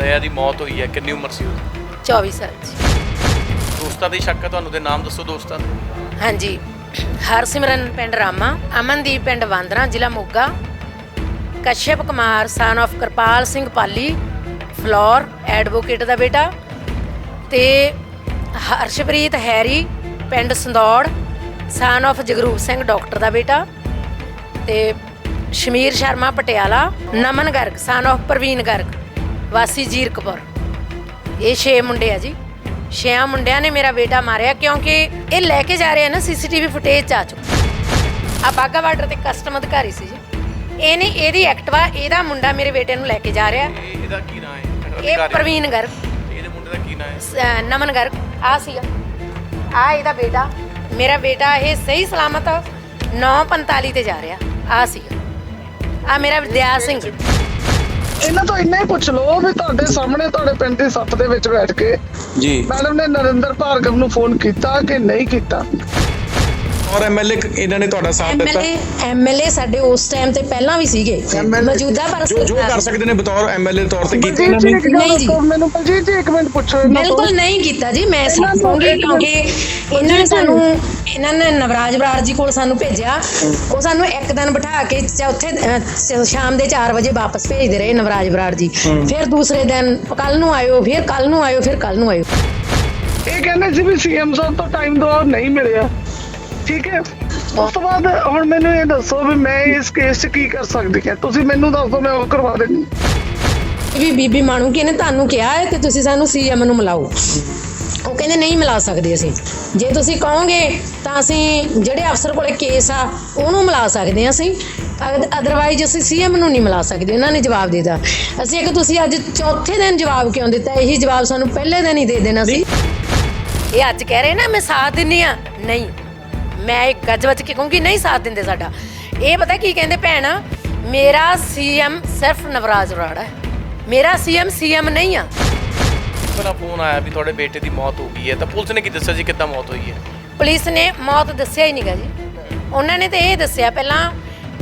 ਦਇਆ ਦੀ ਮੌਤ ਹੋਈ ਹੈ ਕਿੰਨੀ ਉਮਰ ਸੀ ਉਹਦੀ? 24 ਸਾਲ ਜੀ ਦੋਸਤਾਂ ਦੀ ਸ਼ੱਕ ਹੈ ਤੁਹਾਨੂੰ? ਦੇ ਨਾਮ ਦੱਸੋ ਦੋਸਤਾਂ ਦੇ। ਹਾਂਜੀ ਹਰਸਿਮਰਨ ਪਿੰਡ ਰਾਮਾ ਅਮਨਦੀਪ ਪਿੰਡ ਵਾਂਦਰਾ ਜ਼ਿਲ੍ਹਾ Moga Kashyap Kumar son of Kirpal Singh Pali Phillaur advocate ਦਾ ਬੇਟਾ ਤੇ ਹਰਸ਼ਪ੍ਰੀਤ ਹੈਰੀ ਪਿੰਡ Sandaur son of Jagroop Singh doctor ਦਾ ਬੇਟਾ ਤੇ ਸ਼ਮੀਰ ਸ਼ਰਮਾ ਪਟਿਆਲਾ ਨਮਨ ਗਰਗ ਸਨ of ਪ੍ਰਵੀਨ ਗਰਗ। ਵਾਸੀ ਜੀਰਕਪੁਰ ਇਹ ਛੇ ਮੁੰਡੇ ਆ ਜੀ। ਛੇਆਂ ਮੁੰਡਿਆਂ ਨੇ ਮੇਰਾ ਬੇਟਾ ਮਾਰਿਆ ਕਿਉਂਕਿ ਇਹ ਲੈ ਕੇ ਜਾ ਰਹੇ ਆ ਨਾ ਸੀਸੀਟੀਵੀ ਫੁਟੇਜ ਚ ਆ ਚੁੱਕਾ। ਆ ਬਾਗਾ ਬਾਰਡਰ ਤੇ ਕਸਟਮ ਅਧਿਕਾਰੀ ਸੀ ਜੀ। ਇਹਨੇ ਇਹਦੀ ਐਕਟਵਾ ਇਹਦਾ ਮੁੰਡਾ ਮੇਰੇ ਬੇਟੇ ਨੂੰ ਲੈ ਕੇ ਜਾ ਰਿਹਾ। ਇਹ ਇਹਦਾ ਕੀ ਨਾਂ ਹੈ? ਇਹ ਪ੍ਰਵੀਨ ਗਰਗ। ਇਹਦੇ ਮੁੰਡੇ ਦਾ ਕੀ ਨਾਂ ਹੈ? ਸ- ਨਮਨ ਗਰਗ। ਆ ਸੀਗਾ ਆ। ਇਹਦਾ ਬੇਟਾ। ਮੇਰਾ ਬੇਟਾ ਇਹ ਸਹੀ ਸਲਾਮਤ 9:45 ਤੇ ਜਾ ਰਿਹਾ। ਆ ਸੀਗਾ ਆ। ਮੇਰਾ ਵਿਦਿਆ ਸਿੰਘ। ਇਹਨਾਂ ਤੋਂ ਇੰਨਾ ਹੀ ਪੁੱਛ ਲਓ ਵੀ ਤੁਹਾਡੇ ਸਾਹਮਣੇ ਤੁਹਾਡੇ ਪਿੰਡ ਦੀ ਸੱਤ ਦੇ ਵਿੱਚ ਬੈਠ ਕੇ ਜੀ। ਮੈਡਮ ਨੇ ਨਰਿੰਦਰ ਭਾਰਗਵ ਨੂੰ ਫੋਨ ਕੀਤਾ ਕਿ ਨਹੀਂ ਕੀਤਾ? ਔਰ ਐਮਐਲਏ ਇਹਨਾਂ ਨੇ ਤੁਹਾਡਾ ਸਾਥ ਦਿੱਤਾ। ਐਮਐਲਏ ਐਮਐਲਏ ਸਾਡੇ ਉਸ ਟਾਈਮ ਤੇ ਪਹਿਲਾਂ ਵੀ ਸੀਗੇ। ਮੌਜੂਦਾ ਪਰ ਜੋ ਜੋ ਕਰ ਸਕਦੇ ਨੇ ਬਤੌਰ ਐਮਐਲਏ ਤੌਰ ਤੇ ਕੀਤਾ। ਇਹਨਾਂ ਨੇ ਨਹੀਂ ਜੀ। ਮੈਨੂੰ ਬਲਜੀਤ ਜੀ ਇੱਕ ਮਿੰਟ ਪੁੱਛੋ ਇਹਨਾਂ ਤੋਂ। ਬਿਲਕੁਲ ਨਹੀਂ ਕੀਤਾ ਜੀ ਮੈਂ ਸਮਝੂੰਗੀ ਕਿਉਂਕਿ ਇਹਨਾਂ ਨੇ ਸਾਨੂੰ ਇਹਨਾਂ ਨੇ ਨਵਰਾਜ ਬਰਾੜ ਜੀ ਕੋਲ ਸਾਨੂੰ ਭੇਜਿਆ। ਉਹ ਸਾਨੂੰ ਇੱਕ ਦਿਨ ਬਿਠਾ ਕੇ ਸ਼- ਸ਼ਾਮ ਦੇ 4 ਵਜੇ ਵਾਪਸ ਭੇਜਦੇ ਰਹੇ ਨਵਰਾਜ ਬਰਾੜ ਜੀ। ਫਿਰ ਦੂਸਰੇ ਦਿਨ ਕੱਲ ਨੂੰ ਆਇਓ ਫਿਰ ਕੱਲ ਨੂੰ ਆਇਓ ਫਿਰ ਕੱਲ ਨੂੰ ਆਇਓ। ਇਹ ਕਹਿੰਦੇ ਸੀ ਵੀ ਸੀਐਮ ਸਾਹਿਬ ਤੋਂ ਟਾਈਮ ਦੋ ਨਹੀਂ ਮਿਲਿਆ। ਠੀਕ ਹੈ? ਉਸ ਤੋਂ ਬਾਅਦ ਹੁਣ ਮੈਨੂੰ ਇਹ ਦੱਸੋ ਵੀ ਮੈਂ ਇਸ ਕੇਸ 'ਚ ਕੀ ਕਰ ਸਕਦੀ ਹਾਂ? ਤੁਸੀਂ ਮੈਨੂੰ ਦੱਸੋ ਮੈਂ ਉਹ ਕਰਵਾ ਦੇਣੀ ਵੀ ਬੀਬੀ ਮਾਣੂਕੀ ਨੇ ਤੁਹਾਨੂੰ ਕਿਹਾ ਹੈ ਕਿ ਤੁਸੀਂ ਸਾਨੂੰ ਸੀਐਮ ਨੂੰ ਮਿਲਾਓ? ਉਹ ਕਹਿੰਦੇ ਨਹੀਂ ਮਿਲਾ ਸਕਦੇ ਅਸੀਂ। ਜੇ ਤੁਸੀਂ ਕਹੋਗੇ ਤਾਂ ਅਸੀਂ ਜਿਹੜੇ ਅਫਸਰ ਕੋਲੇ ਕੇਸ ਆ ਉਹਨੂੰ ਮਿਲਾ ਸਕਦੇ ਹਾਂ ਅਸੀਂ। ਅਦਰਵਾਈਜ਼ ਅਸੀਂ ਸੀਐਮ ਨੂੰ ਨਹੀਂ ਮਿਲਾ ਸਕਦੇ ਉਹਨਾਂ ਨੇ ਜਵਾਬ ਦੇ ਦਿੱਤਾ। ਅਸੀਂ ਕਿ ਤੁਸੀਂ ਅੱਜ ਚੌਥੇ ਦਿਨ ਜਵਾਬ ਕਿਉਂ ਦਿੱਤਾ? ਇਹੀ ਜਵਾਬ ਸਾਨੂੰ ਪਹਿਲੇ ਦਿਨ ਹੀ ਦੇ ਦੇਣਾ ਸੀ। ਇਹ ਅੱਜ ਕਹਿ ਰਹੇ ਨਾ ਮੈਂ ਸਾਥ ਦਿੰਨੀ ਆ ਨਹੀਂ ਮੈਂ ਇੱਕ ਗੱਜ ਵੱਜ ਕੇ ਕਹੂੰਗੀ ਨਹੀਂ ਸਾਥ ਦਿੰਦੇ ਸਾਡਾ। ਇਹ ਪਤਾ ਕੀ ਕਹਿੰਦੇ ਭੈਣ ਮੇਰਾ ਸੀਐਮ ਸਿਰਫ ਨਵਰਾਜ ਅਰੋੜਾ ਹੈ। ਮੇਰਾ ਸੀਐਮ ਸੀਐਮ ਨਹੀਂ ਆ। ਮੇਰਾ ਫੋਨ ਆਇਆ ਵੀ ਤੁਹਾਡੇ ਬੇਟੇ ਦੀ ਮੌਤ ਹੋ ਗਈ ਹੈ ਤਾਂ ਪੁਲਿਸ ਨੇ ਕੀ ਦੱਸਿਆ ਜੀ ਕਿੱਦਾਂ ਮੌਤ ਹੋਈ ਹੈ? ਪੁਲਿਸ ਨੇ ਮੌਤ ਦੱਸਿਆ ਹੀ ਨਹੀਂਗਾ ਜੀ। ਉਹਨਾਂ ਨੇ ਤੇ ਇਹ ਦੱਸਿਆ ਪਹਿਲਾਂ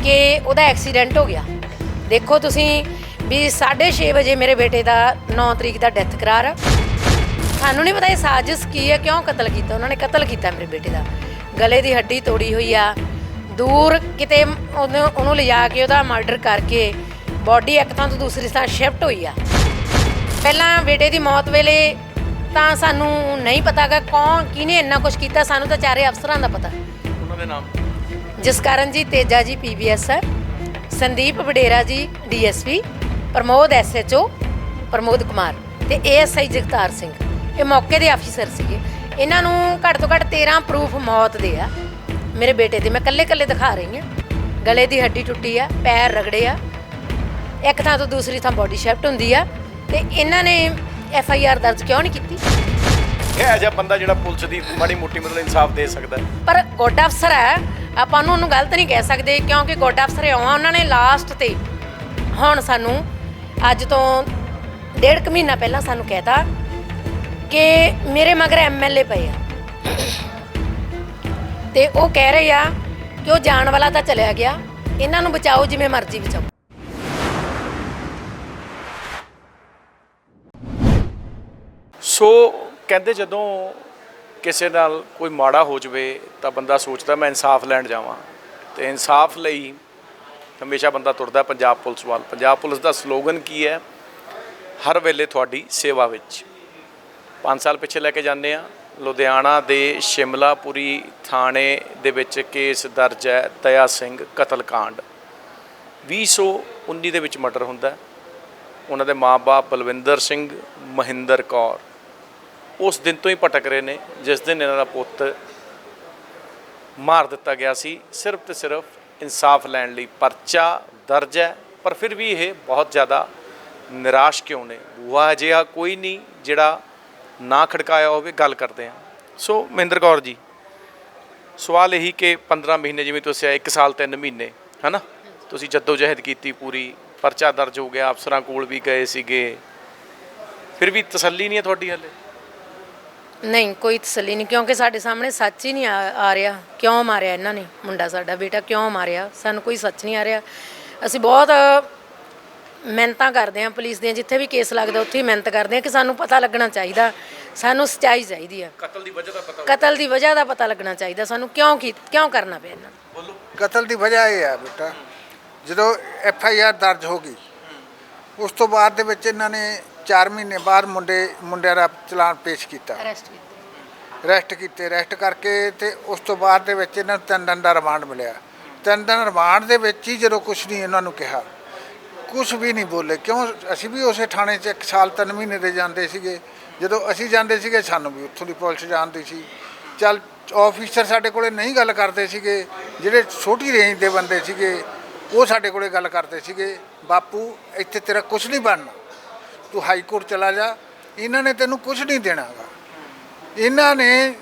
ਕਿ ਉਹਦਾ ਐਕਸੀਡੈਂਟ ਹੋ ਗਿਆ। ਦੇਖੋ ਤੁਸੀਂ ਵੀ 6:30 ਵਜੇ ਮੇਰੇ ਬੇਟੇ ਦਾ 9 ਤਰੀਕ ਦਾ ਡੈਥ ਕਰਾਰ। ਸਾਨੂੰ ਨਹੀਂ ਪਤਾ ਇਹ ਸਾਜ਼ਿਸ਼ ਕੀ ਹੈ ਕਿਉਂ ਕਤਲ ਕੀਤਾ ਉਹਨਾਂ ਨੇ ਕਤਲ ਕੀਤਾ ਮੇਰੇ ਬੇਟੇ ਦਾ। ਗਲੇ ਦੀ ਹੱਡੀ ਤੋੜੀ ਹੋਈ ਆ। ਦੂਰ ਕਿਤੇ ਉਹਨੂੰ ਉਹਨੂੰ ਲਿਜਾ ਕੇ ਉਹਦਾ ਮਰਡਰ ਕਰਕੇ ਬਾਡੀ ਇੱਕ ਥਾਂ ਤੋਂ ਦੂਸਰੀ ਥਾਂ ਸ਼ਿਫਟ ਹੋਈ ਆ। ਪਹਿਲਾਂ ਬੇਟੇ ਦੀ ਮੌਤ ਵੇਲੇ ਤਾਂ ਸਾਨੂੰ ਨਹੀਂ ਪਤਾਗਾ ਕੌਣ ਕਿਹਨੇ ਇੰਨਾ ਕੁਝ ਕੀਤਾ ਸਾਨੂੰ ਤਾਂ ਚਾਰੇ ਅਫਸਰਾਂ ਦਾ ਪਤਾ। ਉਹਨਾਂ ਦੇ ਨਾਮ? ਜਸਕਰਨ ਜੀ ਤੇਜਾ ਜੀ ਪੀਬੀਐਸ ਹੈ ਸੰਦੀਪ ਵਡੇਰਾ ਜੀ ਡੀਐਸਪੀ ਪ੍ਰਮੋਦ ਐਸਐਚਓ ਪ੍ਰਮੋਦ ਕੁਮਾਰ ਤੇ ਏਐਸਆਈ ਜਗਤਾਰ ਸਿੰਘ। ਇਹ ਮੌਕੇ ਦੇ ਅਫਸਰ ਸੀਗੇ। ਇਹਨਾਂ ਨੂੰ ਘੱਟ ਤੋਂ ਘੱਟ 13 ਪ੍ਰੂਫ ਮੌਤ ਦੇ ਆ। ਮੇਰੇ ਬੇਟੇ ਦੇ ਮੈਂ ਕੱਲੇ ਕੱਲੇ ਦਿਖਾ ਰਹੀ ਹਾਂ। ਗਲੇ ਦੀ ਹੱਡੀ ਟੁੱਟੀ ਆ ਪੈਰ ਰਗੜੇ ਆ। ਇੱਕ ਥਾਂ ਤੋਂ ਦੂਸਰੀ ਥਾਂ ਬੋਡੀ ਸ਼ਿਫਟ ਹੁੰਦੀ ਆ। ਤੇ ਇਹਨਾਂ ਨੇ ਐਫ ਆਈ ਆਰ ਦਰਜ ਕਿਉਂ ਨਹੀਂ ਕੀਤੀ? ਇਹ ਹੈ ਜਿਹਾ ਬੰਦਾ ਜਿਹੜਾ ਪੁਲਿਸ ਦੀ ਮਾੜੀ ਮੋਟੀ ਮਤਲਬ ਇਨਸਾਫ ਦੇ ਸਕਦਾ ਹੈ। ਪਰ ਗੁੱਡ ਅਫਸਰ ਹੈ ਆਪਾਂ ਨੂੰ ਉਹਨੂੰ ਗਲਤ ਨਹੀਂ ਕਹਿ ਸਕਦੇ ਕਿਉਂਕਿ ਗੁੱਡ ਅਫਸਰ ਆ ਉਹਨਾਂ ਨੇ ਲਾਸਟ ਤੇ। ਹੁਣ ਸਾਨੂੰ ਅੱਜ ਤੋਂ ਡੇਢ ਕੁ ਮਹੀਨਾ ਪਹਿਲਾਂ ਸਾਨੂੰ ਕਹਿਤਾ ਕਿ ਮੇਰੇ ਮਗਰ ਐਮਐਲਏ ਪਏ ਆ। ਤੇ ਉਹ ਕਹਿ ਰਹੇ ਆ ਕਿ ਉਹ ਜਾਣ ਵਾਲਾ ਤਾਂ ਚਲਿਆ ਗਿਆ। ਇਹਨਾਂ ਨੂੰ ਬਚਾਓ ਜਿਵੇਂ ਮਰਜ਼ੀ ਬਚਾਓ। ਸੋ ਕਹਿੰਦੇ ਜਦੋਂ ਕਿਸੇ ਨਾਲ ਕੋਈ ਮਾੜਾ ਹੋ ਜਵੇ ਤਾਂ ਬੰਦਾ ਸੋਚਦਾ, ਮੈਂ ਇਨਸਾਫ ਲੈਣ ਜਾਵਾਂ। ਤੇ ਇਨਸਾਫ ਲਈ ਹਮੇਸ਼ਾ ਬੰਦਾ ਤੁਰਦਾ ਪੰਜਾਬ ਪੁਲਿਸ ਵੱਲ। ਪੰਜਾਬ ਪੁਲਿਸ ਦਾ ਸਲੋਗਨ ਕੀ ਹੈ? ਹਰ ਵੇਲੇ ਤੁਹਾਡੀ ਸੇਵਾ ਵਿੱਚ। 5 ਸਾਲ ਪਿੱਛੇ ਲੈ ਕੇ ਜਾਂਦੇ ਆ ਲੁਧਿਆਣਾ ਦੇ ਸ਼ਿਮਲਾਪੁਰੀ ਥਾਣੇ ਦੇ ਵਿੱਚ ਕੇਸ ਦਰਜ ਹੈ ਦਇਆ ਸਿੰਘ ਕਤਲकांड 2019 ਦੇ ਵਿੱਚ ਮਰਡਰ ਹੁੰਦਾ ਉਹਨਾਂ ਦੇ ਮਾਪੇ ਬਲਵਿੰਦਰ ਸਿੰਘ ਮਹਿੰਦਰ ਕੌਰ। ਉਸ ਦਿਨ ਤੋਂ ਹੀ ਭਟਕ ਰਹੇ ਨੇ, ਜਿਸ ਦਿਨ ਇਹਨਾਂ ਦਾ ਪੁੱਤ ਮਾਰ ਦਿੱਤਾ ਗਿਆ ਸੀ। ਸਿਰਫ ਤੇ ਸਿਰਫ ਇਨਸਾਫ ਲੈਣ ਲਈ ਪਰਚਾ ਦਰਜ ਹੈ, ਪਰ ਫਿਰ ਵੀ ਇਹ ਬਹੁਤ ਜ਼ਿਆਦਾ ਨਿਰਾਸ਼ ਕਿਉਂ ਨੇ? ਬੂਆ ਅਜਿਹਾ ਕੋਈ ਨਹੀਂ ਜਿਹੜਾ ਨਾ ਖੜਕਾਇਆ ਹੋਵੇ, ਗੱਲ ਕਰਦੇ ਆ ਸੋ ਮਹਿੰਦਰ ਕੌਰ ਜੀ, ਸਵਾਲ ਇਹੀ ਕਿ 15 ਮਹੀਨੇ ਜਿਵੇਂ ਤੁਸੀਂ 1 ਸਾਲ 3 ਮਹੀਨੇ, ਹਨਾ? ਤੁਸੀਂ ਜੱਦੋ ਜਹਿਦ ਕੀਤੀ ਪੂਰੀ, ਪਰਚਾ ਦਰਜ ਹੋ ਗਿਆ, ਅਫਸਰਾਂ ਕੋਲ ਵੀ ਗਏ ਸੀਗੇ। ਫਿਰ ਵੀ ਤਸੱਲੀ ਨਹੀਂ ਹੈ ਤੁਹਾਡੀ ਹਲੇ? ਨਹੀਂ, ਕੋਈ ਤਸੱਲੀ ਨਹੀਂ, ਕਿਉਂਕਿ ਸਾਡੇ ਸਾਹਮਣੇ ਸੱਚ ਹੀ ਨਹੀਂ ਆ ਆ ਰਿਹਾ। ਕਿਉਂ ਮਾਰਿਆ ਇਹਨਾਂ ਨੇ ਮੁੰਡਾ ਸਾਡਾ, ਬੇਟਾ ਕਿਉਂ ਮਾਰਿਆ? ਸਾਨੂੰ ਕੋਈ ਸੱਚ ਨਹੀਂ ਆ ਰਿਹਾ। ਅਸੀਂ ਬਹੁਤ ਮਿਹਨਤਾਂ ਕਰਦੇ ਆ ਪੁਲਿਸ ਦੀਆਂ ਜਿੱਥੇ ਵੀ ਕੇਸ ਲੱਗਦਾ ਉੱਥੇ ਹੀ ਮਿਹਨਤ ਕਰਦੇ ਆ ਕਿ ਸਾਨੂੰ ਪਤਾ ਲੱਗਣਾ ਚਾਹੀਦਾ ਸਾਨੂੰ ਸੱਚਾਈ ਚਾਹੀਦੀ ਆ। ਕਤਲ ਦੀ ਵਜ੍ਹਾ ਦਾ ਪਤਾ ਕਤਲ ਦੀ ਵਜ੍ਹਾ ਦਾ ਪਤਾ ਲੱਗਣਾ ਚਾਹੀਦਾ ਸਾਨੂੰ ਕਿਉਂ ਕੀ ਕਿਉਂ ਕਰਨਾ ਪਿਆ ਇਹਨਾਂ ਨੂੰ? ਬੋਲੋ। ਕਤਲ ਦੀ ਵਜ੍ਹਾ ਇਹ ਹੈ ਬੇਟਾ ਜਦੋਂ ਐਫ ਆਈ ਆਰ ਦਰਜ ਹੋ ਗਈ ਉਸ ਤੋਂ ਬਾਅਦ ਦੇ ਵਿੱਚ ਇਹਨਾਂ ਨੇ 4 ਮਹੀਨੇ ਬਾਅਦ ਮੁੰਡੇ ਮੁੰਡਿਆਂ ਦਾ ਚਲਾਨ ਪੇਸ਼ ਕੀਤਾ। ਅਰੈਸਟ ਕੀਤਾ। ਅਰੈਸਟ ਕੀਤੇ ਅਰੈਸਟ ਕਰਕੇ ਤੇ ਉਸ ਤੋਂ ਬਾਅਦ ਦੇ ਵਿੱਚ ਇਹਨਾਂ ਨੂੰ ਤਿੰਨ ਦਿਨ ਦਾ ਰਿਮਾਂਡ ਮਿਲਿਆ। ਤਿੰਨ ਦਿਨ ਰਿਮਾਂਡ ਦੇ ਵਿੱਚ ਹੀ ਜਦੋਂ ਕੁਝ ਨਹੀਂ ਇਹਨਾਂ ਨੂੰ ਕਿਹਾ ਕੁਝ ਵੀ ਨਹੀਂ ਬੋਲੇ। ਕਿਉਂ? ਅਸੀਂ ਵੀ ਉਸੇ ਥਾਣੇ 'ਚ ਇੱਕ ਸਾਲ ਤਿੰਨ ਮਹੀਨੇ ਦੇ ਜਾਂਦੇ ਸੀਗੇ। ਜਦੋਂ ਅਸੀਂ ਜਾਂਦੇ ਸੀਗੇ, ਸਾਨੂੰ ਵੀ ਉੱਥੋਂ ਦੀ ਪੁਲਿਸ ਜਾਣਦੀ ਸੀ। ਚੱਲ ਆਫੀਸਰ ਸਾਡੇ ਕੋਲੇ ਨਹੀਂ ਗੱਲ ਕਰਦੇ ਸੀਗੇ। ਜਿਹੜੇ ਛੋਟੀ ਰੇਂਜ ਦੇ ਬੰਦੇ ਸੀਗੇ, ਉਹ ਸਾਡੇ ਕੋਲੇ ਗੱਲ ਕਰਦੇ ਸੀਗੇ। ਬਾਪੂ, ਇੱਥੇ ਤੇਰਾ ਕੁਝ ਨਹੀਂ ਬਣਨਾ। ਤੂੰ ਹਾਈ ਕੋਰਟ ਚਲਾ ਜਾ। ਇਹਨਾਂ ਨੇ ਤੈਨੂੰ ਕੁਝ ਨਹੀਂ ਦੇਣਾਗਾ। ਇਹਨਾਂ ਨੇ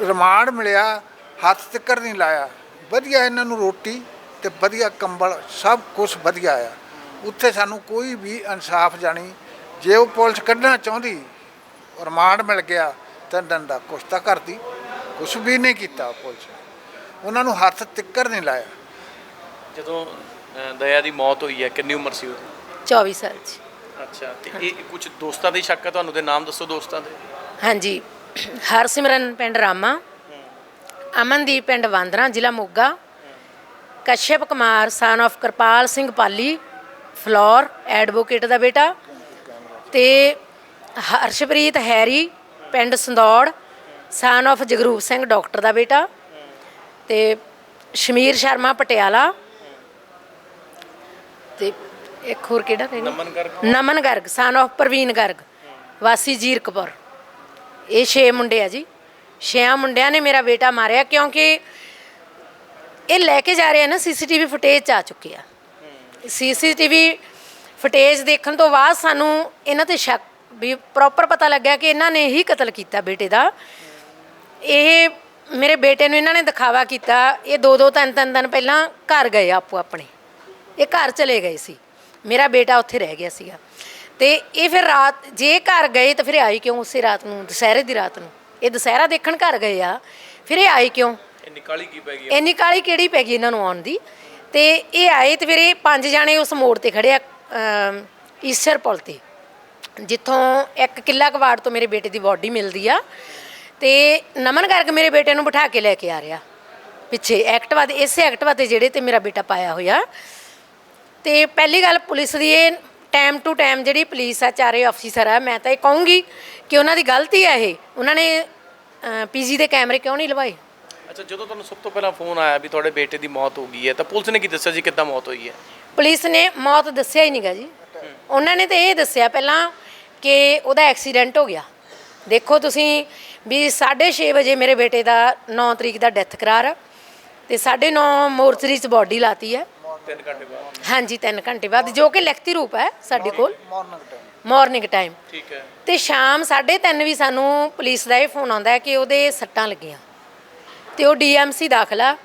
ਰਿਮਾਂਡ ਮਿਲਿਆ, ਹੱਥ ਤਿੱਕਰ ਨਹੀਂ ਲਾਇਆ। ਵਧੀਆ ਇਹਨਾਂ ਨੂੰ ਰੋਟੀ ਤੇ ਵਧੀਆ ਕੰਬਲ, ਸਭ ਕੁਝ ਵਧੀਆ ਆ। ਉੱਥੇ ਸਾਨੂੰ ਕੋਈ ਵੀ ਇਨਸਾਫ ਜਾਣੀ ਜੇ ਉਹ ਪੁਲਿਸ ਕੱਢਣਾ ਚਾਹੁੰਦੀ ਰਿਮਾਂਡ ਮਿਲ ਗਿਆ ਤਾਂ ਡੰਡਾ ਕੁਛ ਤਾਂ ਕਰਦੀ ਕੁਛ ਵੀ ਨਹੀਂ ਕੀਤਾ ਪੁਲਿਸ। ਉਹਨਾਂ ਨੂੰ ਹੱਥ ਤਿੱਕਰ ਨਹੀਂ ਲਾਇਆ। ਜਦੋਂ ਦਇਆ ਦੀ ਮੌਤ ਹੋਈ ਹੈ ਕਿੰਨੀ ਉਮਰ ਸੀ ਉਹਦੀ? 24 ਸਾਲ 'ਚ ਅੱਛਾ ਤੇ ਇਹ ਕੁਝ ਦੋਸਤਾਂ ਦੀ ਸ਼ੱਕ ਹੈ ਤੁਹਾਨੂੰ ਦੇ ਨਾਮ ਦੱਸੋ ਦੋਸਤਾਂ ਦੇ? ਹਾਂਜੀ ਹਰਸਿਮਰਨ ਪਿੰਡ ਰਾਮਾ ਅਮਨਦੀਪ ਪਿੰਡ ਵਾਂਦਰਾ ਜ਼ਿਲ੍ਹਾ Moga Kashyap Kumar son of Kirpal Singh Pali Phillaur advocate ਦਾ ਬੇਟਾ ਤੇ ਹਰਸ਼ਪ੍ਰੀਤ ਹੈਰੀ ਪਿੰਡ Sandaur son of Jagroop Singh doctor ਦਾ ਬੇਟਾ ਤੇ ਸ਼ਮੀਰ ਸ਼ਰਮਾ ਪਟਿਆਲਾ ਤੇ ਇੱਕ ਹੋਰ ਕਿਹੜਾ ਗਿਆ? ਨਮਨ ਗਰਗ। ਸਨ of ਪ੍ਰਵੀਨ ਗਰਗ ਵਾਸੀ ਜੀਰਕਪੁਰ। ਇਹ ਛੇ ਮੁੰਡੇ ਆ ਜੀ। ਛੇਆਂ ਮੁੰਡਿਆਂ ਨੇ ਮੇਰਾ ਬੇਟਾ ਮਾਰਿਆ ਕਿਉਂਕਿ ਇਹ ਲੈ ਕੇ ਜਾ ਰਹੇ ਆ ਨਾ ਸੀਸੀਟੀਵੀ ਫੁਟੇਜ ਚ ਆ ਚੁੱਕੇ ਆ। ਸੀਸੀਟੀਵੀ ਫੁਟੇਜ ਦੇਖਣ ਤੋਂ ਬਾਅਦ ਸਾਨੂੰ ਇਹਨਾਂ ਤੇ ਸ਼ੱਕ ਵੀ ਪ੍ਰੋਪਰ ਪਤਾ ਲੱਗਿਆ ਕਿ ਇਹਨਾਂ ਨੇ ਹੀ ਕਤਲ ਕੀਤਾ ਬੇਟੇ ਦਾ। ਇਹ ਮੇਰੇ ਬੇਟੇ ਨੂੰ ਇਹਨਾਂ ਨੇ ਦਿਖਾਵਾ ਕੀਤਾ। ਇਹ ਦੋ ਦੋ ਤਿੰਨ ਤਿੰਨ ਦਿਨ ਪਹਿਲਾਂ ਘਰ ਗਏ ਆਪੋ ਆਪਣੇ। ਇਹ ਘਰ ਚਲੇ ਗਏ ਸੀ। ਮੇਰਾ ਬੇਟਾ ਉੱਥੇ ਰਹਿ ਗਿਆ ਸੀਗਾ। ਤੇ ਇਹ ਫਿਰ ਰਾਤ ਜੇ ਘਰ ਗਏ ਤਾਂ ਫਿਰ ਇਹ ਆਈ ਕਿਉਂ ਉਸੇ ਰਾਤ ਨੂੰ ਦੁਸਹਿਰੇ ਦੀ ਰਾਤ ਨੂੰ? ਇਹ ਦੁਸਹਿਰਾ ਦੇਖਣ ਘਰ ਗਏ ਆ। ਫਿਰ ਇਹ ਆਈ ਕਿਉਂ? ਇਹ ਨਿਕਾਲੀ ਕੀ ਪੈ ਗਈ ਇੰਨੀ ਕਾਲੀ ਕਿਹੜੀ ਪੈ ਗਈ ਇਹਨਾਂ ਨੂੰ ਆਉਣ ਦੀ? ਤੇ ਇਹ ਆਏ ਤੇ ਫਿਰ ਪੰਜ ਜਾਣੇ ਉਸ ਮੋੜ ਤੇ ਖੜੇ ਆ ਅਮ, ਈਸਰ ਪੁਲ ਤੇ। ਜਿੱਥੋਂ ਇੱਕ ਕਿੱਲਾ ਕਵਾੜ ਤੋਂ ਮੇਰੇ ਬੇਟੇ ਦੀ ਬਾਡੀ ਮਿਲਦੀ ਆ ਤੇ ਨਮਨ ਗਰਗ ਮੇਰੇ ਬੇਟੇ ਨੂੰ ਬਿਠਾ ਕੇ ਲੈ ਕੇ ਆ ਰਿਹਾ। ਪਿੱਛੇ ਐਕਟਿਵਾ ਦੇ ਇਸੇ ਐਕਟਿਵਾ ਤੇ ਜਿਹੜੇ ਤੇ ਮੇਰਾ ਬੇਟਾ ਪਾਇਆ ਹੋਇਆ। ਤੇ ਪਹਿਲੀ ਗੱਲ ਪੁਲਿਸ ਦੀ ਇਹ ਟਾਈਮ ਟੂ ਟਾਈਮ ਜਿਹੜੀ ਪੁਲਿਸ ਆ ਚਾਰੇ ਅਫਸਰ ਆ ਮੈਂ ਤਾਂ ਇਹ ਕਹੂੰਗੀ ਕਿ ਉਹਨਾਂ ਦੀ ਗਲਤੀ ਆ ਇਹ। ਉਹਨਾਂ ਨੇ ਪੀਜੀ ਦੇ ਕੈਮਰੇ ਕਿਉਂ ਨਹੀਂ ਲਵਾਏ? ਅੱਛਾ ਜਦੋਂ ਤੁਹਾਨੂੰ ਸਭ ਤੋਂ ਪਹਿਲਾਂ ਫੋਨ ਆਇਆ ਵੀ ਤੁਹਾਡੇ ਬੇਟੇ ਦੀ ਮੌਤ ਹੋ ਗਈ ਹੈ ਤਾਂ ਪੁਲਿਸ ਨੇ ਕੀ ਦੱਸਿਆ ਜੀ ਕਿੱਦਾਂ ਮੌਤ ਹੋਈ ਹੈ? ਪੁਲਿਸ ਨੇ ਮੌਤ ਦੱਸਿਆ ਹੀ ਨਹੀਂਗਾ ਜੀ। ਉਹਨਾਂ ਨੇ ਤਾਂ ਇਹ ਦੱਸਿਆ ਪਹਿਲਾਂ ਕਿ ਉਹਦਾ ਐਕਸੀਡੈਂਟ ਹੋ ਗਿਆ। ਦੇਖੋ ਤੁਸੀਂ ਵੀ 6:30 ਵਜੇ ਮੇਰੇ ਬੇਟੇ ਦਾ 9 ਤਰੀਕ ਦਾ ਡੈਥ ਕਰਾਰ ਤੇ 9:30 ਮੋਰਚਰੀ 'ਚ ਬਾਡੀ ਲਾਤੀ ਹੈ। 3 ਘੰਟੇ ਬਾਅਦ? ਹਾਂਜੀ 3 ਘੰਟੇ ਬਾਅਦ ਜੋ ਕਿ ਲਿਖਤੀ ਰੂਪ ਹੈ ਸਾਡੇ ਕੋਲ। ਮਾਰਨਿੰਗ ਟਾਈਮ ਮਾਰਨਿੰਗ ਟਾਈਮ ਠੀਕ ਹੈ। ਤੇ ਸ਼ਾਮ 3:30 ਵੀ ਸਾਨੂੰ ਪੁਲਿਸ ਦਾ ਇਹ ਫੋਨ ਆਉਂਦਾ ਹੈ ਕਿ ਉਹਦੇ ਸੱਟਾਂ ਲੱਗੀਆਂ। ਤੇ ਉਹ ਡੀਐਮਸੀ ਦਾਖਲਾ